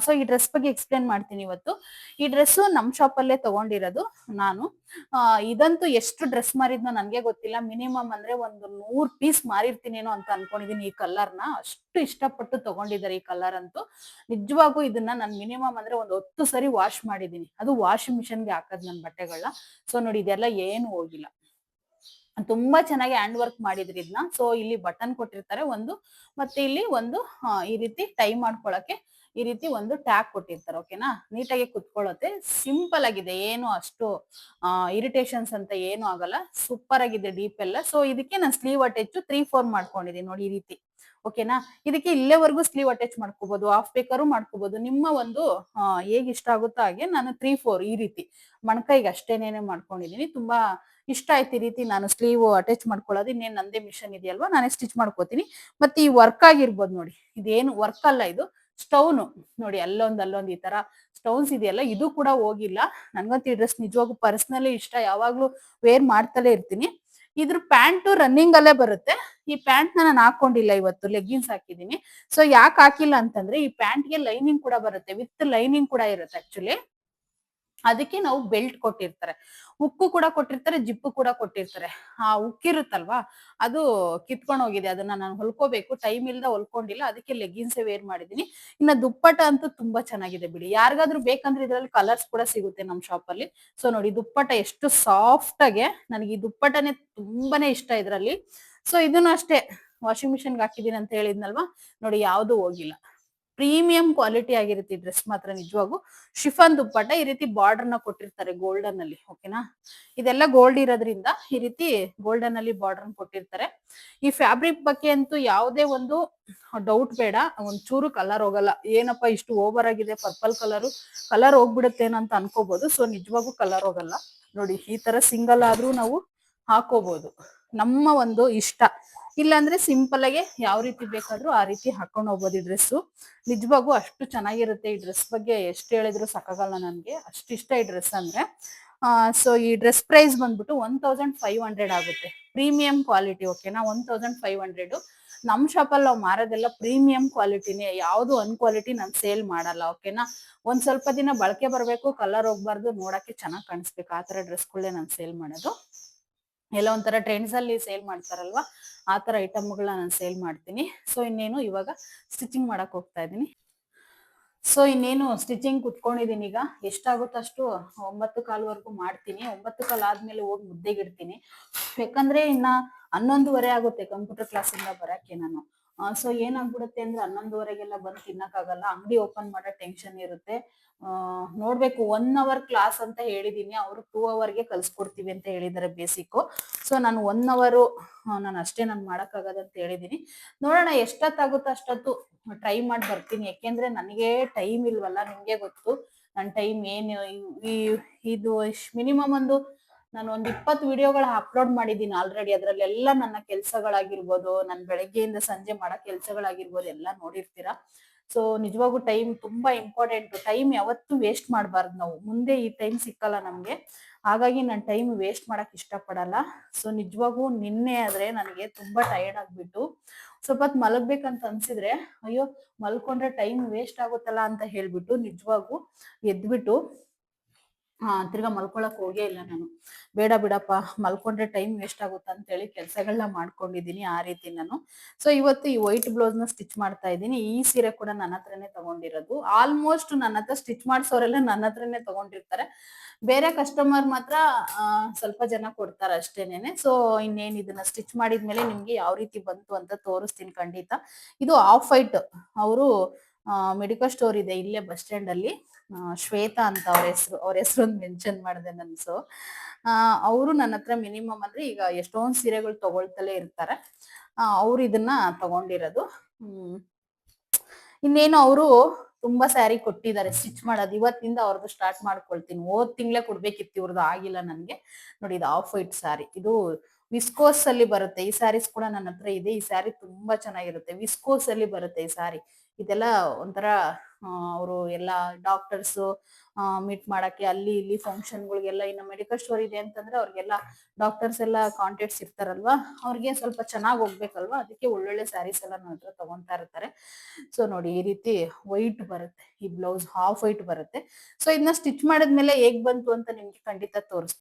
ಸೊ, ಈ ಡ್ರೆಸ್ ಬಗ್ಗೆ ಎಕ್ಸ್ಪ್ಲೇನ್ ಮಾಡ್ತೀನಿ ಇವತ್ತು. ಈ ಡ್ರೆಸ್ ನಮ್ ಶಾಪ್ ಅಲ್ಲೇ ತಗೊಂಡಿರೋದು ನಾನು. ಇದಂತೂ ಎಷ್ಟು ಡ್ರೆಸ್ ಮಾರಿದ್ನೋ ನನ್ಗೆ ಗೊತ್ತಿಲ್ಲ. ಮಿನಿಮಮ್ ಅಂದ್ರೆ ಒಂದು ನೂರ್ ಪೀಸ್ ಮಾರಿರ್ತೀನೇನೋ ಅಂತ ಅನ್ಕೊಂಡಿದೀನಿ ಈ ಕಲರ್ನ ಅಷ್ಟು. ಇಷ್ಟಪಟ್ಟು ತಗೊಂಡಿದ್ದಾರೆ ಈ ಕಲರ್ ಅಂತೂ. ನಿಜವಾಗೂ ಇದನ್ನ ನಾನು ಮಿನಿಮಮ್ ಅಂದ್ರೆ ಒಂದು ಹತ್ತು ಸರಿ ವಾಶ್ ಮಾಡಿದೀನಿ ಅದು ವಾಷಿಂಗ್ ಮಿಷನ್ಗೆ ಹಾಕದ್ ನನ್ನ ಬಟ್ಟೆಗಳನ್ನ ಸೊ ನೋಡಿ, ಇದೆಲ್ಲ ಏನು ಹೋಗಿಲ್ಲ. ತುಂಬಾ ಚೆನ್ನಾಗಿ ಹ್ಯಾಂಡ್ ವರ್ಕ್ ಮಾಡಿದ್ರಿ ಇದನ್ನ ಸೊ ಇಲ್ಲಿ ಬಟನ್ ಕೊಟ್ಟಿರ್ತಾರೆ ಒಂದು, ಮತ್ತೆ ಇಲ್ಲಿ ಒಂದು ಈ ರೀತಿ ಟೈ ಮಾಡ್ಕೊಳಕ್ಕೆ ಈ ರೀತಿ ಒಂದು ಟ್ಯಾಗ್ ಕೊಟ್ಟಿರ್ತಾರೆ ಓಕೆನಾ ನೀಟಾಗಿ ಕುತ್ಕೊಳ್ಳುತ್ತೆ ಸಿಂಪಲ್ ಆಗಿದೆ. ಏನು ಅಷ್ಟು ಇರಿಟೇಷನ್ಸ್ ಅಂತ ಏನು ಆಗಲ್ಲ. ಸೂಪರ್ ಆಗಿದೆ ಡೀಪ್ ಎಲ್ಲ. ಸೊ ಇದಕ್ಕೆ ನಾನು ಸ್ಲೀವ್ ಅಟ್ಯಾಚ್ ತ್ರೀ ಫೋರ್ ಮಾಡ್ಕೊಂಡಿದ್ದೀನಿ ನೋಡಿ ಈ ರೀತಿ. ಓಕೆನಾ ಇದಕ್ಕೆ ಇಲ್ಲೇವರೆಗೂ ಸ್ಲೀವ್ ಅಟ್ಯಾಚ್ ಮಾಡ್ಕೋಬಹುದು ಹಾಫ್ ಬೇಕಾದ್ರೂ ಮಾಡ್ಕೋಬಹುದು ನಿಮ್ಮ ಒಂದು ಹೇಗ್ ಇಷ್ಟ ಆಗುತ್ತೋ ಹಾಗೆ ನಾನು ತ್ರೀ ಫೋರ್ ಈ ರೀತಿ. ಮಣ್ಕೈಗೆ ಅಷ್ಟೇನೇನೆ ಮಾಡ್ಕೊಂಡಿದೀನಿ. ತುಂಬಾ ಇಷ್ಟ ಆಯ್ತು ಈ ರೀತಿ ನಾನು ಸ್ಲೀವ್ ಅಟ್ಯಾಚ್ ಮಾಡ್ಕೊಳ್ಳೋದು. ಇನ್ನೇನು ನಂದೇ ಮಿಷನ್ ಇದೆಯಲ್ವಾ? ನಾನೇ ಸ್ಟಿಚ್ ಮಾಡ್ಕೋತೀನಿ. ಮತ್ತೆ ಈ ವರ್ಕ್ ಆಗಿರ್ಬೋದು ನೋಡಿ. ಇದೇನು ವರ್ಕ್ ಅಲ್ಲ ಇದು. ಸ್ಟೌನ್ ನೋಡಿ, ಅಲ್ಲೊಂದು ಅಲ್ಲೊಂದು ಈ ತರ ಸ್ಟೌನ್ಸ್ ಇದೆಯಲ್ಲ, ಇದು ಕೂಡ ಹೋಗಿಲ್ಲ. ನನ್ಗಂತೂ ಈ ಡ್ರೆಸ್ ನಿಜವಾಗೂ ಪರ್ಸನಲಿ ಇಷ್ಟ. ಯಾವಾಗ್ಲೂ ವೇರ್ ಮಾಡ್ತಲೇ ಇರ್ತೀನಿ. ಇದ್ರ ಪ್ಯಾಂಟ್ ರನ್ನಿಂಗ್ ಅಲ್ಲೇ ಬರುತ್ತೆ. ಈ ಪ್ಯಾಂಟ್ ನಾನು ಹಾಕೊಂಡಿಲ್ಲ ಇವತ್ತು ಲೆಗ್ಗಿನ್ಸ್ ಹಾಕಿದೀನಿ ಸೊ ಯಾಕೆ ಹಾಕಿಲ್ಲ ಅಂತಂದ್ರೆ, ಈ ಪ್ಯಾಂಟ್ಗೆ ಲೈನಿಂಗ್ ಕೂಡ ಬರುತ್ತೆ. ವಿತ್ ಲೈನಿಂಗ್ ಕೂಡ ಇರುತ್ತೆ ಆಕ್ಚುಲಿ ಅದಕ್ಕೆ ನಾವು ಬೆಲ್ಟ್ ಕೊಟ್ಟಿರ್ತಾರೆ. ಉಕ್ಕು ಕೂಡ ಕೊಟ್ಟಿರ್ತಾರೆ, ಜಿಪ್ಪು ಕೂಡ ಕೊಟ್ಟಿರ್ತಾರೆ. ಆ ಉಕ್ಕಿರುತ್ತಲ್ವಾ? ಅದು ಕಿತ್ಕೊಂಡು ಹೋಗಿದೆ. ಅದನ್ನ ನಾನು ಹೊಲ್ಕೋಬೇಕು. ಟೈಮ್ ಇಲ್ದ ಹೊಲ್ಕೊಂಡಿಲ್ಲ. ಅದಕ್ಕೆ ಲೆಗ್ಗಿನ್ಸ್ ವೇರ್ ಮಾಡಿದೀನಿ ಇನ್ನ ದುಪ್ಪಟ ಅಂತೂ ತುಂಬಾ ಚೆನ್ನಾಗಿದೆ ಬಿಡಿ. ಯಾರಿಗಾದ್ರೂ ಬೇಕಂದ್ರೆ ಇದ್ರಲ್ಲಿ ಕಲರ್ಸ್ ಕೂಡ ಸಿಗುತ್ತೆ ನಮ್ಮ ಶಾಪ್ ಅಲ್ಲಿ. ಸೊ ನೋಡಿ ದುಪ್ಪಟ ಎಷ್ಟು ಸಾಫ್ಟ್ ಆಗಿ ನನಗೆ ಈ ದುಪ್ಪಟನೇ ತುಂಬಾನೇ ಇಷ್ಟ ಇದ್ರಲ್ಲಿ. ಸೊ ಇದನ್ನು ಅಷ್ಟೇ ವಾಷಿಂಗ್ ಮಿಷಿನ್ಗೆ ಹಾಕಿದೀನಿ ಅಂತ ಹೇಳಿದ್ನಲ್ವಾ? ನೋಡಿ, ಯಾವುದು ಹೋಗಿಲ್ಲ. ಪ್ರೀಮಿಯಂ ಕ್ವಾಲಿಟಿ ಆಗಿರುತ್ತೆ ಈ ಡ್ರೆಸ್ ಮಾತ್ರ ನಿಜವಾಗೂ ಶಿಫಾನ್ ದುಪ್ಪಟ್ಟ ಈ ರೀತಿ ಬಾರ್ಡರ್ನ ಕೊಟ್ಟಿರ್ತಾರೆ ಗೋಲ್ಡನ್ ಅಲ್ಲಿ ಓಕೆನಾ ಇದೆಲ್ಲ ಗೋಲ್ಡ್ ಇರೋದ್ರಿಂದ ಈ ರೀತಿ ಗೋಲ್ಡನ್ ಅಲ್ಲಿ ಬಾರ್ಡರ್ ಕೊಟ್ಟಿರ್ತಾರೆ. ಈ ಫ್ಯಾಬ್ರಿಕ್ ಬಗ್ಗೆ ಅಂತೂ ಯಾವುದೇ ಒಂದು ಡೌಟ್ ಬೇಡ ಒಂದ್ ಚೂರು ಕಲರ್ ಹೋಗಲ್ಲ. ಏನಪ್ಪಾ ಇಷ್ಟು ಓವರ್ ಆಗಿದೆ ಪರ್ಪಲ್ ಕಲರ್ ಕಲರ್ ಹೋಗ್ಬಿಡುತ್ತೇನೋ ಅಂತ ಅನ್ಕೋಬಹುದು ಸೊ ನಿಜವಾಗೂ ಕಲರ್ ಹೋಗಲ್ಲ. ನೋಡಿ, ಈ ತರ ಸಿಂಗಲ್ ಆದ್ರೂ ನಾವು ಹಾಕೋಬಹುದು ನಮ್ಮ ಒಂದು ಇಷ್ಟ. ಇಲ್ಲಾಂದ್ರೆ ಸಿಂಪಲ್ ಆಗಿ ಯಾವ ರೀತಿ ಬೇಕಾದ್ರೂ ಆ ರೀತಿ ಹಾಕೊಂಡು ಹೋಗ್ಬೋದು ಈ ಡ್ರೆಸ್ಸು ನಿಜವಾಗೂ ಅಷ್ಟು ಚೆನ್ನಾಗಿರುತ್ತೆ ಈ ಡ್ರೆಸ್ ಬಗ್ಗೆ ಎಷ್ಟು ಹೇಳಿದ್ರು ಸಾಕಾಗಲ್ಲ ನನಗೆ. ಅಷ್ಟು ಇಷ್ಟ ಈ ಡ್ರೆಸ್ ಅಂದ್ರೆ. ಸೊ ಈ ಡ್ರೆಸ್ ಪ್ರೈಸ್ ಬಂದ್ಬಿಟ್ಟು ಒನ್ ತೌಸಂಡ್ ಫೈವ್ ಹಂಡ್ರೆಡ್ ಆಗುತ್ತೆ. ಪ್ರೀಮಿಯಂ ಕ್ವಾಲಿಟಿ ಓಕೆನಾ ಒನ್ ತೌಸಂಡ್ ಫೈವ್ ಹಂಡ್ರೆಡ್ ನಮ್ ಶಾಪಲ್ಲಿ ನಾವು ಮಾರೋದೆಲ್ಲ ಪ್ರೀಮಿಯಂ ಕ್ವಾಲಿಟಿನೇ ಯಾವುದು ಅನ್ ಕ್ವಾಲಿಟಿ ನಾನು ಸೇಲ್ ಮಾಡಲ್ಲ ಓಕೆನಾ ಒಂದ್ ಸ್ವಲ್ಪ ದಿನ ಬಳಕೆ ಬರಬೇಕು ಕಲರ್ ಹೋಗ್ಬಾರ್ದು, ನೋಡಕ್ಕೆ ಚೆನ್ನಾಗಿ ಕಾಣಿಸ್ಬೇಕು. ಆ ಥರ ಡ್ರೆಸ್ಗಳೇ ನಾನು ಸೇಲ್ ಮಾಡೋದು. ಎಲ್ಲ ಒಂಥರ ಟ್ರೆಂಡ್ಸ್ ಅಲ್ಲಿ ಸೇಲ್ ಮಾಡ್ತಾರಲ್ವಾ? ಆ ತರ ಐಟಮ್ಗಳನ್ನ ನಾನು ಸೇಲ್ ಮಾಡ್ತೀನಿ. ಸೊ ಇನ್ನೇನು ಇವಾಗ ಸ್ಟಿಚಿಂಗ್ ಮಾಡಕ್ ಹೋಗ್ತಾ ಇದ್ದೀನಿ. ಸೊ ಇನ್ನೇನು ಸ್ಟಿಚಿಂಗ್ ಕುತ್ಕೊಂಡಿದೀನಿ ಈಗ. ಎಷ್ಟಾಗುತ್ತೋ ಅಷ್ಟು ಒಂಬತ್ತು ಕಾಲ್ವರೆಗೂ ಮಾಡ್ತೀನಿ. ಒಂಬತ್ತು ಕಾಲ್ ಆದ್ಮೇಲೆ ಹೋಗಿ ಮುದ್ದೆಗೆ ಇಡ್ತೀನಿ. ಯಾಕಂದ್ರೆ ಇನ್ನ ಹನ್ನೊಂದುವರೆ ಆಗುತ್ತೆ ಕಂಪ್ಯೂಟರ್ ಕ್ಲಾಸಿಂದ ಬರಕ್ಕೆ ನಾನು. ಸೊ ಏನಾಗ್ಬಿಡುತ್ತೆ ಅಂದ್ರೆ ಹನ್ನೊಂದುವರೆಗೆಲ್ಲ ಬಂದು ತಿನ್ನಕ್ಕಾಗಲ್ಲ. ಅಂಗಡಿ ಓಪನ್ ಮಾಡೋ ಟೆನ್ಷನ್ ಇರುತ್ತೆ. ನೋಡ್ಬೇಕು ಒನ್ ಅವರ್ ಕ್ಲಾಸ್ ಅಂತ ಹೇಳಿದೀನಿ. ಅವರು ಟೂ ಅವರ್ಗೆ ಕಲ್ಸ್ಕೊಡ್ತೀವಿ ಅಂತ ಹೇಳಿದ್ದಾರೆ ಬೇಸಿಕ್ ಸೊ ನಾನು ಒನ್ ಅವರು ನಾನು ಅಷ್ಟೇ ನಾನು ಮಾಡಕ್ಕಾಗದ ಅಂತ ಹೇಳಿದೀನಿ. ನೋಡೋಣ, ಎಷ್ಟೊತ್ತಾಗುತ್ತೋ ಅಷ್ಟೊತ್ತು ಟ್ರೈ ಮಾಡಿ ಬರ್ತೀನಿ. ಯಾಕೆಂದ್ರೆ ನನಗೆ ಟೈಮ್ ಇಲ್ವಲ್ಲ, ನಿಮ್ಗೆ ಗೊತ್ತು. ನನ್ನ ಟೈಮ್ ಏನು ಇದು ಮಿನಿಮಮ್ ಒಂದು ನಾನು ಒಂದ್ ಇಪ್ಪತ್ತು ವಿಡಿಯೋಗಳ ಅಪ್ಲೋಡ್ ಮಾಡಿದ್ದೀನಿ ಆಲ್ರೆಡಿ ಅದ್ರಲ್ಲಿ ಎಲ್ಲ ನನ್ನ ಕೆಲ್ಸಗಳಾಗಿರ್ಬೋದು ನನ್ ಬೆಳಗ್ಗೆಯಿಂದ ಸಂಜೆ ಮಾಡೋ ಕೆಲ್ಸಗಳಾಗಿರ್ಬೋದು ಎಲ್ಲ ನೋಡಿರ್ತೀರಾ? ಸೊ ನಿಜವಾಗೂ ಟೈಮ್ ತುಂಬಾ ಇಂಪಾರ್ಟೆಂಟ್ ಟೈಮ್ ಯಾವತ್ತೂ ವೇಸ್ಟ್ ಮಾಡಬಾರ್ದು ನಾವು. ಮುಂದೆ ಈ ಟೈಮ್ ಸಿಕ್ಕಲ್ಲ ನಮ್ಗೆ. ಹಾಗಾಗಿ ನಾನು ಟೈಮ್ ವೇಸ್ಟ್ ಮಾಡಕ್ ಇಷ್ಟಪಡಲ್ಲ. ಸೊ ನಿಜವಾಗೂ ನಿನ್ನೆ ಆದ್ರೆ ನನಗೆ ತುಂಬಾ ಟಯರ್ಡ್ ಆಗ್ಬಿಟ್ಟು. ಸ್ವಲ್ಪ ಮಲಗ್ಬೇಕಂತ ಅನ್ಸಿದ್ರೆ ಅಯ್ಯೋ ಮಲ್ಕೊಂಡ್ರೆ ಟೈಮ್ ವೇಸ್ಟ್ ಆಗುತ್ತಲ್ಲ ಅಂತ ಹೇಳ್ಬಿಟ್ಟು ನಿಜವಾಗೂ ಎದ್ಬಿಟ್ಟು ಆ, ತಿರ್ಗಾ ಮಲ್ಕೊಳಕ್ ಹೋಗೇ ಇಲ್ಲ ನಾನು. ಬೇಡ ಬಿಡಪ್ಪ, ಮಲ್ಕೊಂಡ್ರೆ ಟೈಮ್ ವೇಸ್ಟ್ ಆಗುತ್ತೆ ಅಂತೇಳಿ ಕೆಲಸಗಳನ್ನ ಮಾಡ್ಕೊಂಡಿದ್ದೀನಿ ಆ ರೀತಿ ನಾನು. ಸೊ ಇವತ್ತು ಈ ವೈಟ್ ಬ್ಲೌಸ್ನ ಸ್ಟಿಚ್ ಮಾಡ್ತಾ ಇದ್ದೀನಿ. ಈ ಸೀರೆ ಕೂಡ ನನ್ನ ಹತ್ರನೇ ತಗೊಂಡಿರೋದು. ಆಲ್ಮೋಸ್ಟ್ ನನ್ನ ಹತ್ರ ಸ್ಟಿಚ್ ಮಾಡಿಸೋರೆಲ್ಲ ನನ್ನ ಹತ್ರನೇ ತಗೊಂಡಿರ್ತಾರೆ. ಬೇರೆ ಕಸ್ಟಮರ್ ಮಾತ್ರ ಸ್ವಲ್ಪ ಜನ ಕೊಡ್ತಾರೆ ಅಷ್ಟೇನೆ ಸೊ ಇನ್ನೇನ್ ಇದನ್ನ ಸ್ಟಿಚ್ ಮಾಡಿದ್ಮೇಲೆ ನಿಮ್ಗೆ ಯಾವ ರೀತಿ ಬಂತು ಅಂತ ತೋರಿಸ್ತೀನಿ ಖಂಡಿತ. ಇದು ಆಫ್ ವೈಟ್ ಅವರು ಮೆಡಿಕಲ್ ಸ್ಟೋರ್ ಇದೆ ಇಲ್ಲೇ ಬಸ್ ಸ್ಟ್ಯಾಂಡ್ ಅಲ್ಲಿ ಶ್ವೇತಾ ಅಂತ ಅವ್ರ ಹೆಸರು ಅವ್ರ ಹೆಸರು ಮೆನ್ಷನ್ ಮಾಡಿದೆ ನಾನು. ಸೊ ಅವರು ನನ್ನ ಹತ್ರ ಮಿನಿಮಮ್ ಅಂದ್ರೆ ಈಗ ಎಷ್ಟೊಂದ್ ಸೀರೆಗಳು ತಗೊಳ್ತಲೇ ಇರ್ತಾರೆ. ಅವ್ರು ಇದನ್ನ ತಗೊಂಡಿರೋದು. ಹ್ಮ್. ಇನ್ನೇನು ಅವರು ತುಂಬಾ ಸ್ಯಾರಿ ಕೊಟ್ಟಿದ್ದಾರೆ. ಸ್ಟಿಚ್ ಮಾಡೋದು. ಇವತ್ತಿಂದ ಅವ್ರದ್ದು ಸ್ಟಾರ್ಟ್ ಮಾಡ್ಕೊಳ್ತೀನಿ. ಹೋದ್ ತಿಂಗ್ಳೇ ಕೊಡ್ಬೇಕಿತ್ತು. ಇವ್ರದ್ದು ಆಗಿಲ್ಲ ನನ್ಗೆ. ನೋಡಿ, ಇದು ಆಫ್ ವೈಟ್ ಸ್ಯಾರಿ ಇದು ವಿಸ್ಕೋಸ್ ಅಲ್ಲಿ ಬರುತ್ತೆ. ಈ ಸ್ಯಾರೀಸ್ ಕೂಡ ನನ್ನ ಹತ್ರ ಇದೆ. ಈ ಸ್ಯಾರಿ ತುಂಬಾ ಚೆನ್ನಾಗಿರುತ್ತೆ. ವಿಸ್ಕೋಸ್ ಅಲ್ಲಿ ಬರುತ್ತೆ ಈ ಸ್ಯಾರಿ ಇದೆಲ್ಲ ಒಂಥರ ಅವರು ಎಲ್ಲ ಡಾಕ್ಟರ್ಸ್ ಮೀಟ್ ಮಾಡಕ್ಕೆ ಅಲ್ಲಿ ಇಲ್ಲಿ ಫಂಕ್ಷನ್ ಗಳಿಗೆಲ್ಲ ಇನ್ನು ಮೆಡಿಕಲ್ ಸ್ಟೋರ್ ಇದೆ ಅಂತಂದ್ರೆ ಅವ್ರಿಗೆಲ್ಲ ಡಾಕ್ಟರ್ಸ್ ಎಲ್ಲ ಕಾಂಟ್ಯಾಕ್ಟ್ಸ್ ಇರ್ತಾರಲ್ವಾ, ಅವ್ರಿಗೆ ಸ್ವಲ್ಪ ಚೆನ್ನಾಗಿ ಹೋಗ್ಬೇಕಲ್ವಾ, ಅದಕ್ಕೆ ಒಳ್ಳೊಳ್ಳೆ ಸ್ಯಾರೀಸ್ ಎಲ್ಲ ನನ್ನ ಹತ್ರ ತಗೊಂತಾ ಇರ್ತಾರೆ. ಸೊ ನೋಡಿ ಈ ರೀತಿ ವೈಟ್ ಬರುತ್ತೆ, ಈ ಬ್ಲೌಸ್ ಹಾಫ್ ವೈಟ್ ಬರುತ್ತೆ. ಸೊ ಇದನ್ನ ಸ್ಟಿಚ್ ಮಾಡಿದ್ಮೇಲೆ ಹೇಗ್ ಬಂತು ಅಂತ ನಿಮ್ಗೆ ಖಂಡಿತ ತೋರಿಸ್ತೀನಿ.